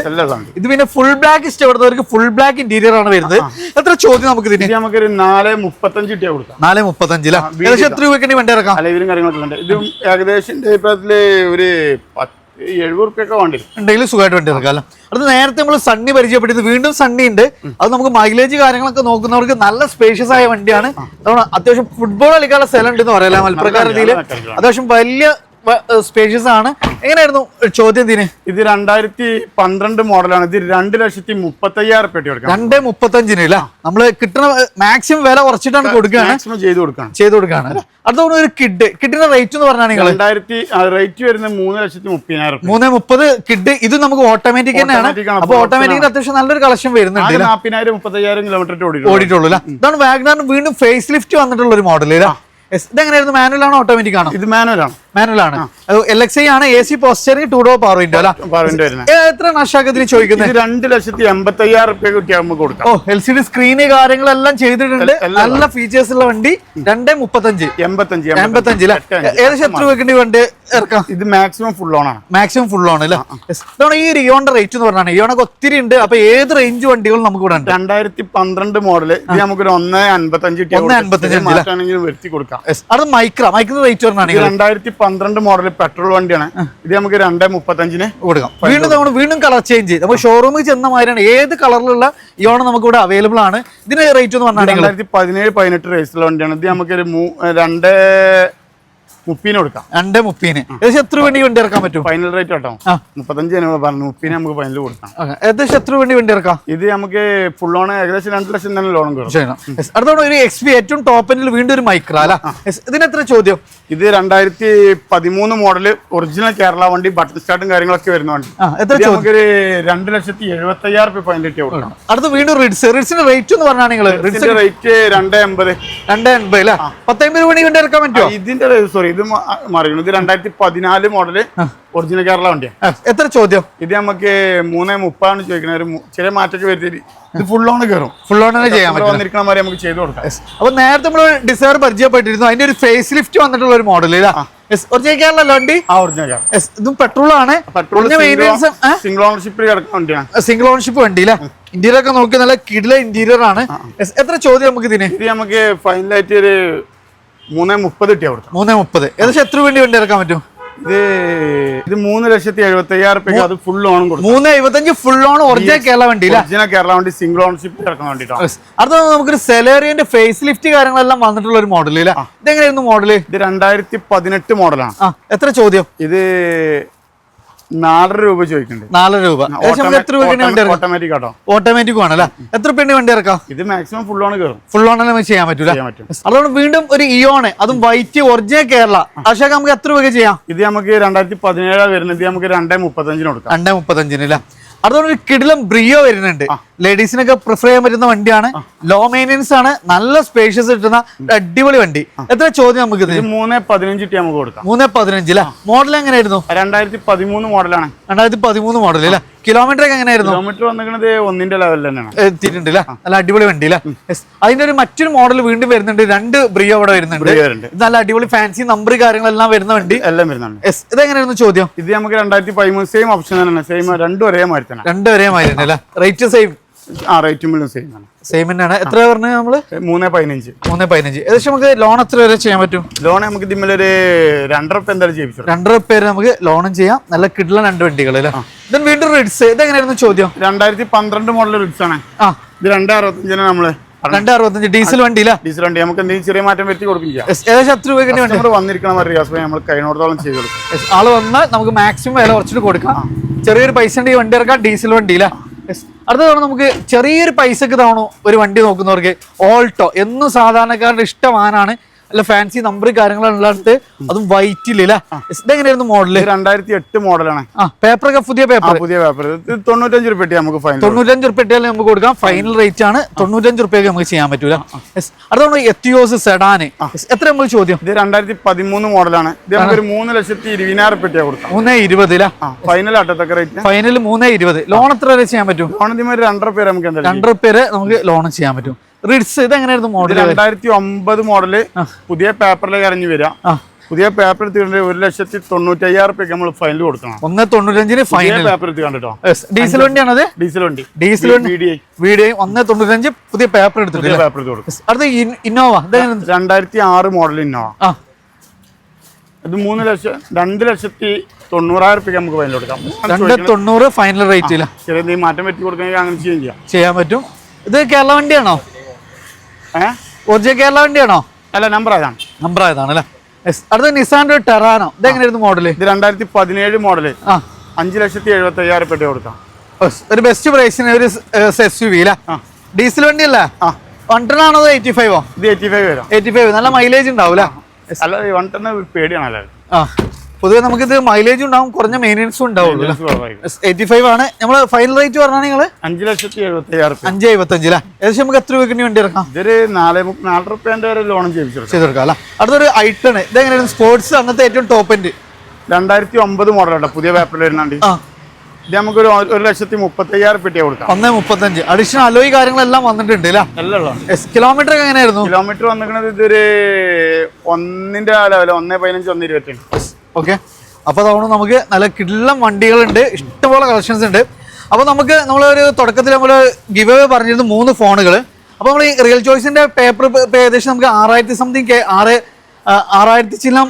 ഇത് പിന്നെ ഫുൾ ബ്ലാക്ക് ഇഷ്ടപ്പെടുന്നവർക്ക് ഫുൾ ബ്ലാക്ക് ഇന്റീരിയർ ആണ് വരുന്നത്. എത്ര ചോദ്യം നമുക്ക് ഇതിന്? ഇത് നമുക്കൊരു നാല് മുപ്പത്തഞ്ച് കിട്ടിയാ കൊടുക്കാം. നാല് മുപ്പത്തഞ്ചില്ല ഏകദേശം എത്ര രൂപയ്ക്ക് വണ്ടി ഇറക്കാം? അലവിലും കാര്യങ്ങളൊക്കെ ഉണ്ട്. ഇതും ഏകദേശം ഒരു എഴുപത് റുപ്യൊക്കെ വേണ്ടി വരും ഉണ്ടെങ്കിൽ സുഖമായിട്ട് വണ്ടി ഇറക്കാം അല്ലേ? അത് നേരത്തെ നമ്മൾ സണ്ണി പരിചയപ്പെട്ടത് വീണ്ടും സണ്ണി ഉണ്ട്. അത് നമുക്ക് മൈലേജ് കാര്യങ്ങളൊക്കെ നോക്കുന്നവർക്ക് നല്ല സ്പേഷ്യസ് ആയ വണ്ടിയാണ്. അത്യാവശ്യം ഫുട്ബോൾ കളിക്കാനുള്ള സ്ഥലം ഉണ്ടെന്ന് പറയാം മലപ്പുറക്കാർ രീതിയിൽ അത്യാവശ്യം വലിയ സ്പേഷ്യസ് ആണ്. എങ്ങനെയായിരുന്നു ചോദ്യം ഇതിന്? ഇത് രണ്ടായിരത്തി പന്ത്രണ്ട് മോഡലാണ്. ഇത് രണ്ട് ലക്ഷത്തി മുപ്പത്തയ്യായിരം റുപ്യ കൊടുക്കാം രണ്ട് മുപ്പത്തഞ്ചിന് ഇല്ല നമ്മൾ കിട്ടുന്ന മാക്സിമം വില കുറച്ചിട്ടാണ് കൊടുക്കുകയാണ് മാക്സിമം ചെയ്ത് കൊടുക്കണം. ചെയ്ത് കൊടുക്കുകയാണ് അടുത്ത ഒരു കിഡ് കിഡിന്റെ റേറ്റ് എന്ന് പറഞ്ഞാൽ നിങ്ങൾ രണ്ടായിരത്തി റേറ്റ് വരുന്നത് മൂന്ന് ലക്ഷത്തി മുപ്പതിനായിരം മൂന്ന് മുപ്പത് കിഡ് ഇത് നമുക്ക് ഓട്ടോമാറ്റിക് തന്നെയാണ്. അപ്പൊ ഓട്ടോമാറ്റിക്കിന് അത്യാവശ്യം നല്ലൊരു കളക്ഷൻ വരുന്നുണ്ട് നാൽപ്പതിനായിരം മുപ്പത്തയ്യായിരം കിലോമീറ്റർ ഓടി ഓടിയിട്ടുള്ളൂ. ഇതാണ് വാഗ്നാറിന് വീണ്ടും ഫേസ് ലിഫ്റ്റ് വന്നിട്ടുള്ള ഒരു മോഡൽ ഇതെങ്ങനെയായിരുന്നു? മാനുവൽ ആണോ ഓട്ടോമാറ്റിക് ആണോ? ഇത് മാനുവൽ ആണ്. എൽ എക്സ് ഐ ആണ് A C പോസ്റ്ററിംഗ് two door power window എത്ര നഷ്ടാക്കത്തിന് ചോദിക്കുന്നത് രണ്ട് ലക്ഷത്തി എൺപത്തയ്യായിരം റുപ്യ കിട്ടിയാൽ കൊടുക്കാം. ഓ എൽ സി ഡി സ്ക്രീന് കാര്യങ്ങളെല്ലാം ചെയ്തിട്ടുണ്ട്. നല്ല ഫീച്ചേഴ്സ് ഉള്ള വണ്ടി രണ്ടേ മുപ്പത്തഞ്ച്. എൺപത്തഞ്ച് എൺപത്തഞ്ച്. ഏകദേശം എത്ര രൂപയ്ക്ക് വണ്ടി ഇറക്കാം ഇത് മാക്സിമം ഫുൾ ഓൺ ആണ്. മാക്സിമം ഫുൾ ഓൺ അല്ലേ. ഇതാണ് ഈ റിയോണിന്റെ റേറ്റ് എന്ന് പറഞ്ഞാൽ റിയോണൊക്കെ ഒത്തിരി ഉണ്ട്. അപ്പൊ ഏത് റേഞ്ച് വണ്ടികളും നമുക്ക് ഇവിടെ ഉണ്ട്. രണ്ടായിരത്തി പന്ത്രണ്ട് മോഡൽ ഇത് നമുക്കൊരു ഒന്ന് അൻപത്തഞ്ച് ഒന്ന് അൻപത്തഞ്ച്. വരുത്തി കൊടുക്കാം. അത് മൈക്ര മൈക്ര റേറ്റ് പറഞ്ഞാണ് രണ്ടായിരത്തി പന്ത്രണ്ട് മോഡൽ പെട്രോൾ വണ്ടിയാണ്. ഇത് നമുക്ക് രണ്ടേ മുപ്പത്തഞ്ചിന് കൊടുക്കാം. വീണ്ടും നമ്മൾ വീണ്ടും കളർ ചേഞ്ച് നമ്മൾ ഷോറൂമിൽ ചെന്ന മാതിരിയാണ്. ഏത് കളറിലുള്ള ഇയോണം നമുക്ക് ഇവിടെ അവൈലബിൾ ആണ്. ഇതിന് റേറ്റ് എന്ന് പറഞ്ഞാൽ രണ്ടായിരത്തി പതിനേഴ് പതിനെട്ട് റേസിലുള്ള വണ്ടിയാണ്. ഇത് നമുക്ക് ഒരു രണ്ട് മുപ്പീന് കൊടുക്കാം. രണ്ട് മുപ്പീന്. ഏകദേശം എത്ര വണ്ടി വണ്ടി ഇറക്കാൻ പറ്റും? ഫൈനൽ റേറ്റ് കേട്ടോ. മുപ്പത്തഞ്ച് പറഞ്ഞു മുപ്പീനെ നമുക്ക് ഫൈനൽ കൊടുക്കാം. ഏകദേശം എത്ര വണ്ടി വണ്ടി ഇറക്കാം? ഇത് നമുക്ക് ഫുൾ ഓൺ ഏകദേശം രണ്ട് ലക്ഷം തന്നെ ലോൺ കിട്ടും. അടുത്തോടെ ഒരു എക്സ് പി ഏറ്റവും ടോപ്പ് എൻഡിൽ വീണ്ടും ഒരു മൈക്ര അല്ല? Yes. ഇതിന് എത്ര ചോദ്യം? ഇത് രണ്ടായിരത്തി പതിമൂന്ന് മോഡൽ ഒറിജിനൽ കേരള വണ്ടി ബട്ടൺ സ്റ്റാർട്ടും കാര്യങ്ങളൊക്കെ വരുന്ന വണ്ടി. നമുക്ക് നമുക്കൊരു രണ്ട് ലക്ഷത്തി എഴുപത്തി അയ്യായിരം ഫൈനൽ കിട്ടിയ കൊടുക്കണം അടുത്ത് വീണ്ടും റിഡ്സ് റിഡ്സിന്റെ റേറ്റ് എന്ന് പറഞ്ഞാൽ നിങ്ങൾ റിഡ്സിന്റെ റേറ്റ് രണ്ട് എൺപത് രണ്ട് എൺപത് അല്ലേ? പത്തമ്പത് മണി വേണ്ടി ഇറക്കാൻ പറ്റുമോ ഇതിന്റെ സോറി ഇത് മറിയണം ഇത് രണ്ടായിരത്തി പതിനാല് മോഡൽ ഒറിജിനൽ കേരള വണ്ടിയാണ് എത്ര ചോദ്യം? ഇത് നമുക്ക് മൂന്നേ മുപ്പാണ് ചോദിക്കുന്നത് ഒരു ചെറിയ മാറ്റൊക്കെ വരുത്തി ഇത് ഫുൾ ഓൺ കയറും ഫുൾ ഓൺ ചെയ്യാൻ പറ്റും. വന്നിരിക്കണ മാതിരി നമുക്ക് ചെയ്ത് കൊടുക്കാം. അപ്പൊ നേരത്തെ നമ്മൾ ഡിസൈർ പരിചയപ്പെട്ടിരുന്നു. അതിന്റെ ഒരു ഫേസ് ലിഫ്റ്റ് വന്നിട്ടുള്ള ഒരു മോഡൽ ഒറിജിനൽ വണ്ടി? ആ ഒറിജിനൽ കേരള ഇതും പെട്രോൾ ആണ്. പെട്രോൾ സിംഗിൾ ഓണർഷിപ്പിൽ കിടക്കുന്ന വണ്ടിയാണ്. സിംഗിൾ ഓണർഷിപ്പ് വണ്ടി അല്ലേ ഇന്റീരിയർ ഒക്കെ നോക്കി നല്ല കിടില ഇന്റീരിയർ ആണ്. എത്ര ചോദ്യം നമുക്ക് ഇതിന്? ഇത് നമുക്ക് ഫൈനലായിട്ട് ഒരു മൂന്നേ മുപ്പത് കിട്ടിയാ കൊടുത്തു മൂന്നേ മുപ്പത്. ഏകദേശം എത്ര വേണ്ടി വണ്ടി ഇറക്കാൻ പറ്റും? ഇത് ഇത് മൂന്ന് ലക്ഷത്തി എഴുപത്തി അയ്യായിരം റുപ്യക്ക് അത് ഫുൾ ഓൺ കൊടുക്കും മൂന്ന് എഴുപത്തഞ്ച് ഫുൾ ഓൺ ഒറിജിനൽ കേരള വണ്ടി ഒറിജിനൽ കേരള വണ്ടി സിംഗിൾ ഓൺഷിപ്പ് ഇറക്കാൻ വേണ്ടിട്ടാണ് അടുത്ത നമുക്കൊരു സെലേറിയന്റെ ഫേസ് ലിഫ്റ്റ് കാര്യങ്ങളെല്ലാം വന്നിട്ടുള്ള ഒരു മോഡൽ ഇതെങ്ങനെയായിരുന്നു മോഡൽ ഇത് രണ്ടായിരത്തി പതിനെട്ട് മോഡലാണ് എത്ര ചോദ്യം? ഇത് നാലര രൂപ ചോദിക്കുന്നുണ്ട് രൂപ. എത്ര രൂപ വണ്ടി ഇറക്കാം? ഓട്ടോമാറ്റിക് ആട്ടോ ഓട്ടോമാറ്റിക് ആണല്ലേ എത്ര പെണ്ണി വണ്ടി ഇറക്കാം? ഇത് മാക്സിമം ഫുൾ ഓൺ കയറും ഫുൾ ഓൺ ചെയ്യാൻ പറ്റൂല അതുകൊണ്ട് വീണ്ടും ഒരു ഇയോണ് അതും വൈറ്റ് ഒറിജിനൽ കേരള അശോക് നമുക്ക് എത്ര രൂപ ചെയ്യാം? ഇത് നമുക്ക് രണ്ടായിരത്തി പതിനേഴ് വരുന്നത് നമുക്ക് രണ്ടേ മുപ്പത്തഞ്ചിന് കൊടുക്കാം. രണ്ടേ മുപ്പത്തഞ്ചിന് അല്ലേ? അതുകൊണ്ട് ഒരു കിടിലം ബ്രിയോ വരുന്നുണ്ട്. ലേഡീസിനൊക്കെ പ്രിഫർ ചെയ്യാൻ പറ്റുന്ന വണ്ടിയാണ്. ലോ മെയിന്റെനൻസ് ആണ്. നല്ല സ്പേഷ്യസ് കിട്ടുന്ന അടിപൊളി വണ്ടി. എത്ര ചോദ്യം നമുക്ക് ഇത് മൂന്ന് പതിനഞ്ച് ടി നമുക്ക് കൊടുക്കാം. മൂന്ന് പതിനഞ്ച് അല്ലെ മോഡൽ എങ്ങനെയായിരുന്നു? രണ്ടായിരത്തി പതിമൂന്ന് മോഡലാണ്. രണ്ടായിരത്തി പതിമൂന്ന് മോഡൽ അല്ലേ കിലോമീറ്റർ ഒക്കെ എങ്ങനെയായിരുന്നു? കിലോമീറ്റർ വന്നിരിക്കുന്നത് ഒന്നിന്റെ ലെവലിൽ തന്നെയാണ്. എത്തിയിട്ടുണ്ട് അല്ലേ നല്ല അടിപൊളി വണ്ടി അല്ലേ. അതിന്റെ ഒരു മറ്റൊരു മോഡൽ വീണ്ടും വരുന്നുണ്ട്. രണ്ട് ബ്രിയോ അവിടെ വരുന്നുണ്ട്. ഇത് നല്ല അടിപൊളി ഫാൻസി നമ്പർ കാര്യങ്ങളെല്ലാം വരുന്ന വണ്ടി. എല്ലാം വരുന്നുണ്ട്. യെസ് ഇതെങ്ങനെയായിരുന്നു ചോദ്യം? ഇത് നമുക്ക് രണ്ടായിരത്തി പതിമൂന്ന് സെയിം ഓപ്ഷൻ തന്നെയാണ്. സെയിം രണ്ടും ഒരേ മാതിരി തന്നെ രണ്ടുപേരെ മാതിരി അല്ലേ റേറ്റ് സെയിം ആ റേറ്റും സെയിം ആണ്. സെയിം തന്നെയാണ്. എത്ര പറഞ്ഞത് നമ്മൾ? മൂന്ന് പതിനഞ്ച്. മൂന്ന് പതിനഞ്ച്. ഏകദേശം നമുക്ക് ലോൺ എത്ര വരെ ചെയ്യാൻ പറ്റും? ലോൺ നമുക്ക് ഇതിമ്മലൊരു രണ്ടര ഉറുപ്പ എന്തായാലും ചെയ്യിപ്പിച്ചു രണ്ടര പേര് നമുക്ക് ലോണും ചെയ്യാം. നല്ല കിഡ്ല രണ്ട് വണ്ടികൾ അല്ലേ? ഇതും വീണ്ടും റിഡ്സ് ഇതെങ്ങനെയായിരുന്നു ചോദ്യം? രണ്ടായിരത്തി പന്ത്രണ്ട് മോഡൽ റിഡ്സ് ആണ്. ആ. ഇത് രണ്ട് അറുപത്തഞ്ചിന് നമ്മൾ. രണ്ട് അറുപത്തഞ്ച് ഡീസൽ വണ്ടി ഡീസൽ വണ്ടി. നമുക്ക് എന്തെങ്കിലും ചെറിയ മാറ്റം വരുത്തി കൊടുക്കില്ല. ഏകദേശം എത്ര രൂപയ്ക്ക് വണ്ടി കസ്റ്റമർ വന്നിരിക്കണം റിയാസ് നമ്മൾ കഴിഞ്ഞോടത്തോളം ചെയ്ത് കൊടുക്കും. ആൾ വന്നാൽ നമുക്ക് മാക്സിമം വില കുറച്ചിട്ട് കൊടുക്കാം. ചെറിയൊരു പൈസ ഉണ്ടെങ്കിൽ വണ്ടി ഇറക്കാം. ഡീസൽ വണ്ടിയില്ല അടുത്ത തവണ നമുക്ക് ചെറിയൊരു പൈസക്ക് തവണ ഒരു വണ്ടി നോക്കുന്നവർക്ക് ഓൾട്ടോ എന്നും സാധാരണക്കാരുടെ ഇഷ്ടമാനാണ് അല്ല ഫാൻസി നമ്പർ കാര്യങ്ങളുള്ളത് അതും വൈറ്റില്ല ഇതെങ്ങനെയായിരുന്നു മോഡൽ ഇത് രണ്ടായിരത്തി എട്ട് മോഡലാണ് പേപ്പർ ഒക്കെ പുതിയ പേപ്പർ പുതിയ പേപ്പർ തൊണ്ണൂറ്റഞ്ച് രൂപ നമുക്ക് ഫൈനൽ തൊണ്ണൂറ്റഞ്ച് റുപ്യ നമുക്ക് കൊടുക്കാം. ഫൈനൽ റേറ്റ് ആണ്. തൊണ്ണൂറ്റഞ്ച് റുപ്യക്ക് നമുക്ക് ചെയ്യാൻ പറ്റൂല. അതുകൊണ്ട് അടുത്ത എത്തിയോസ് സെഡാന് എത്ര നമ്മൾ ചോദ്യം? ഇത് രണ്ടായിരത്തി പതിമൂന്ന് മോഡലാണ് ഇത് നമുക്കൊരു മൂന്ന് ലക്ഷത്തി ഇരുപതിനായിരം പെട്ടിയാ കൊടുക്കാം. മൂന്നേ ഇരുപതില ആ ഫൈനൽ അട്ടത്തൊക്കെ റേറ്റ് ഫൈനൽ മൂന്നേ ഇരുപത്. ലോൺ എത്ര വരെ ചെയ്യാൻ പറ്റും? ലോൺ ഒരു രണ്ടര പേര് നമുക്ക് രണ്ടര പേര് നമുക്ക് ലോൺ ചെയ്യാൻ പറ്റും. റിഡ്സ് ഇത് എങ്ങനെയായിരുന്നു മോഡൽ രണ്ടായിരത്തി ഒമ്പത് മോഡൽ പുതിയ പേപ്പറിലേക്ക് ഇറങ്ങി വരാം പുതിയ പേപ്പർ എടുത്തിട്ട് ഒരു ലക്ഷത്തി തൊണ്ണൂറ്റി അയ്യായിരം റുപ്യ നമ്മൾ ഫൈനൽ കൊടുക്കണം. ഒന്ന് തൊണ്ണൂറ്റഞ്ചിന് ഫൈനൽ പേപ്പർ എടുത്ത് കണ്ടിട്ടോ? ഡീസൽ വണ്ടിയാണത്? ഡീസൽ വണ്ടി. ഡീസൽ വീഡിയോ ഒന്ന് തൊണ്ണൂറ്റഞ്ച് പുതിയ പേപ്പർ പുതിയ പേപ്പർ എടുത്ത് കൊടുക്കും. അടുത്ത ഇന്നോവ രണ്ടായിരത്തി ആറ് മോഡൽ ഇന്നോവ അത് ഇത് മൂന്ന് ലക്ഷം രണ്ട് ലക്ഷത്തി തൊണ്ണൂറായിരം രൂപ നമുക്ക് ഫൈനൽ കൊടുക്കാം. രണ്ട് തൊണ്ണൂറ് ഫൈനൽ റേറ്റില്ല ചെറിയ മാറ്റം പറ്റി കൊടുക്കണമെങ്കിൽ അങ്ങനെ ചെയ്യാൻ പറ്റും. ഇത് കേരള വണ്ടിയാണോ? ഒറിജിനൽ കേരള വണ്ടിയാണോ അല്ല നമ്പർ ആയതാണ്. നമ്പർ ആയതാണ് അല്ലേ. അടുത്ത നിസാന്റെ ടെറാനോ ഇതെങ്ങനെയായിരുന്നു മോഡൽ ഇത് രണ്ടായിരത്തി പതിനേഴ് മോഡൽ ആ. അഞ്ച് ലക്ഷത്തി എഴുപത്തി അയ്യായിരം പെട്ടി കൊടുക്കാം ഒരു ബെസ്റ്റ് പ്രൈസിന് ഒരു എസ് യു വി അല്ലേ ഡീസൽ വണ്ടി അല്ലേ? ആ. വൺ ടൺ ആണോ എയ്റ്റി ഫൈവോ ഇത് എയ്റ്റി ഫൈവ് വരാം. എയ്റ്റി ഫൈവ് നല്ല മൈലേജ് ഉണ്ടാവും അല്ലേ? അല്ല വൺ ടൺ പേടിയാണല്ലോ ആ. പൊതുവെ നമുക്കിത് മൈലേജ് ഉണ്ടാവും കുറഞ്ഞ മെയിനൻസും ഉണ്ടാവുള്ളൂ എയ്റ്റി ഫൈവ് ആണ്. നമ്മൾ ഫൈനൽ റേറ്റ് പറഞ്ഞാൽ നിങ്ങൾ അഞ്ച് ലക്ഷത്തി എഴുപത്തി അയ്യായിരം അഞ്ച് എഴുപത്തി അല്ലേ ഏകദേശം നമുക്ക് എത്ര രൂപയ്ക്ക് വേണ്ടി ഇറക്കാം ഇതൊരു നാല് നാല് റുപ്യന്റെ വരെ ലോൺ ചെയ്തെടുക്കാം അല്ല? അടുത്തൊരു ഐട്ടണ് ഐട്ടൺ ഇതെങ്ങനെയാണ്? സ്പോർട്സ് അന്നത്തെ ഏറ്റവും ടോപ്പ് എൻഡ് രണ്ടായിരത്തി ഒമ്പത് മോഡലുണ്ട് പുതിയ പേപ്പറിൽ വരുന്നുണ്ട് ഇത് നമുക്ക് ഒരു ഒരു ലക്ഷത്തി മുപ്പത്തി അയ്യായിരം പെട്ടിയാ കൊടുക്കാം. ഒന്ന് മുപ്പത്തഞ്ച്. അഡീഷണൽ അലോയി കാര്യങ്ങളെല്ലാം വന്നിട്ടുണ്ട് കിലോമീറ്റർ എങ്ങനെയായിരുന്നു? കിലോമീറ്റർ വന്നിരിക്കുന്നത് ഇതൊരു ഒന്നിന്റെ ലെവൽ ഒന്നേ പതിനഞ്ച് ഒന്ന് ഇരുപത്തി ഓക്കെ അപ്പോൾ അതുകൊണ്ട് നമുക്ക് നല്ല കിടിലം വണ്ടികളുണ്ട്. ഇഷ്ടംപോലെ കളക്ഷൻസ് ഉണ്ട്. അപ്പോൾ നമുക്ക് നമ്മളൊരു തുടക്കത്തിൽ നമ്മൾ ഗിവ് അവേ പറഞ്ഞിരുന്നു മൂന്ന് ഫോണുകൾ അപ്പോൾ നമ്മൾ ഈ റിയൽ ചോയ്സിന്റെ പേപ്പർ ഏകദേശം നമുക്ക് ആറായിരത്തി സംതിങ് ആറ് ആറായിരത്തി ചിഹ്നം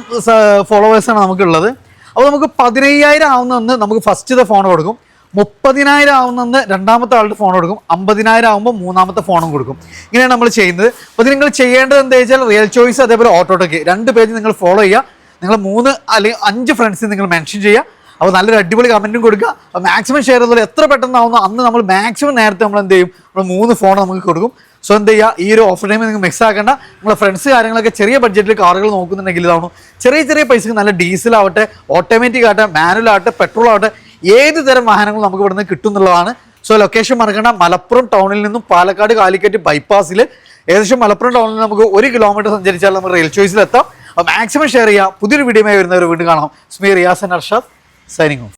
ഫോളോവേഴ്സാണ് നമുക്കുള്ളത്. അപ്പോൾ നമുക്ക് പതിനയ്യായിരം ആവുന്നതെന്ന് നമുക്ക് ഫസ്റ്റത്തെ ഫോൺ കൊടുക്കും. മുപ്പതിനായിരം ആവുന്നന്ന് രണ്ടാമത്തെ ആളുടെ ഫോൺ കൊടുക്കും. അമ്പതിനായിരം ആവുമ്പോൾ മൂന്നാമത്തെ ഫോണും കൊടുക്കും. ഇങ്ങനെയാണ് നമ്മൾ ചെയ്യുന്നത്. അപ്പോൾ നിങ്ങൾ ചെയ്യേണ്ടത് എന്താ വെച്ചാൽ റിയൽ ചോയ്സ് അതേപോലെ ഓട്ടോട്ടൊക്കെ രണ്ട് പേജ് നിങ്ങൾ ഫോളോ ചെയ്യുക. നിങ്ങൾ മൂന്ന് അല്ലെങ്കിൽ അഞ്ച് ഫ്രണ്ട്സിന് നിങ്ങൾ മെൻഷൻ ചെയ്യുക അപ്പോൾ നല്ലൊരു അടിപൊളി കമന്റും കൊടുക്കുക. അപ്പോൾ മാക്സിമം ഷെയർ ചെയ്തതുപോലെ എത്ര പെട്ടെന്നാവുന്നു അന്ന് നമ്മൾ മാക്സിമം നേരത്തെ നമ്മൾ എന്ത് ചെയ്യും? നമ്മൾ മൂന്ന് ഫോൺ നമുക്ക് കൊടുക്കും. സോ എന്ത് ചെയ്യുക? ഈ ഒരു ഓഫർ ടൈമിൽ നിങ്ങൾ മിക്സ് ആക്കേണ്ട. നിങ്ങളുടെ ഫ്രണ്ട്സ് കാര്യങ്ങളൊക്കെ ചെറിയ ബഡ്ജറ്റിൽ കാറുകൾ നോക്കുന്നുണ്ടെങ്കിൽ ഇതാവണം ചെറിയ ചെറിയ പൈസക്ക് നല്ല ഡീസൽ ആവട്ടെ ഓട്ടോമാറ്റിക് ആവട്ടെ മാനുവൽ ആവട്ടെ പെട്രോൾ ആവട്ടെ ഏത് തരം വാഹനങ്ങൾ നമുക്ക് ഇവിടെ നിന്ന് കിട്ടും എന്നുള്ളതാണ് സോ ലൊക്കേഷൻ മറക്കേണ്ട. മലപ്പുറം ടൗണിൽ നിന്നും പാലക്കാട് കാലിക്കറ്റ് ബൈപ്പാസിൽ ഏകദേശം മലപ്പുറം ടൗണിൽ നമുക്ക് ഒരു കിലോമീറ്റർ സഞ്ചരിച്ചാൽ നമുക്ക് റെയിൽ ചോയ്സിൽ എത്താം. അപ്പോൾ മാക്സിമം ഷെയർ ചെയ്യുക. പുതിയൊരു വീഡിയോ വരുന്നവർ വീണ്ടും കാണാം. സ്മീർ റിയാസൻ അർഷാദ് സൈനിങ്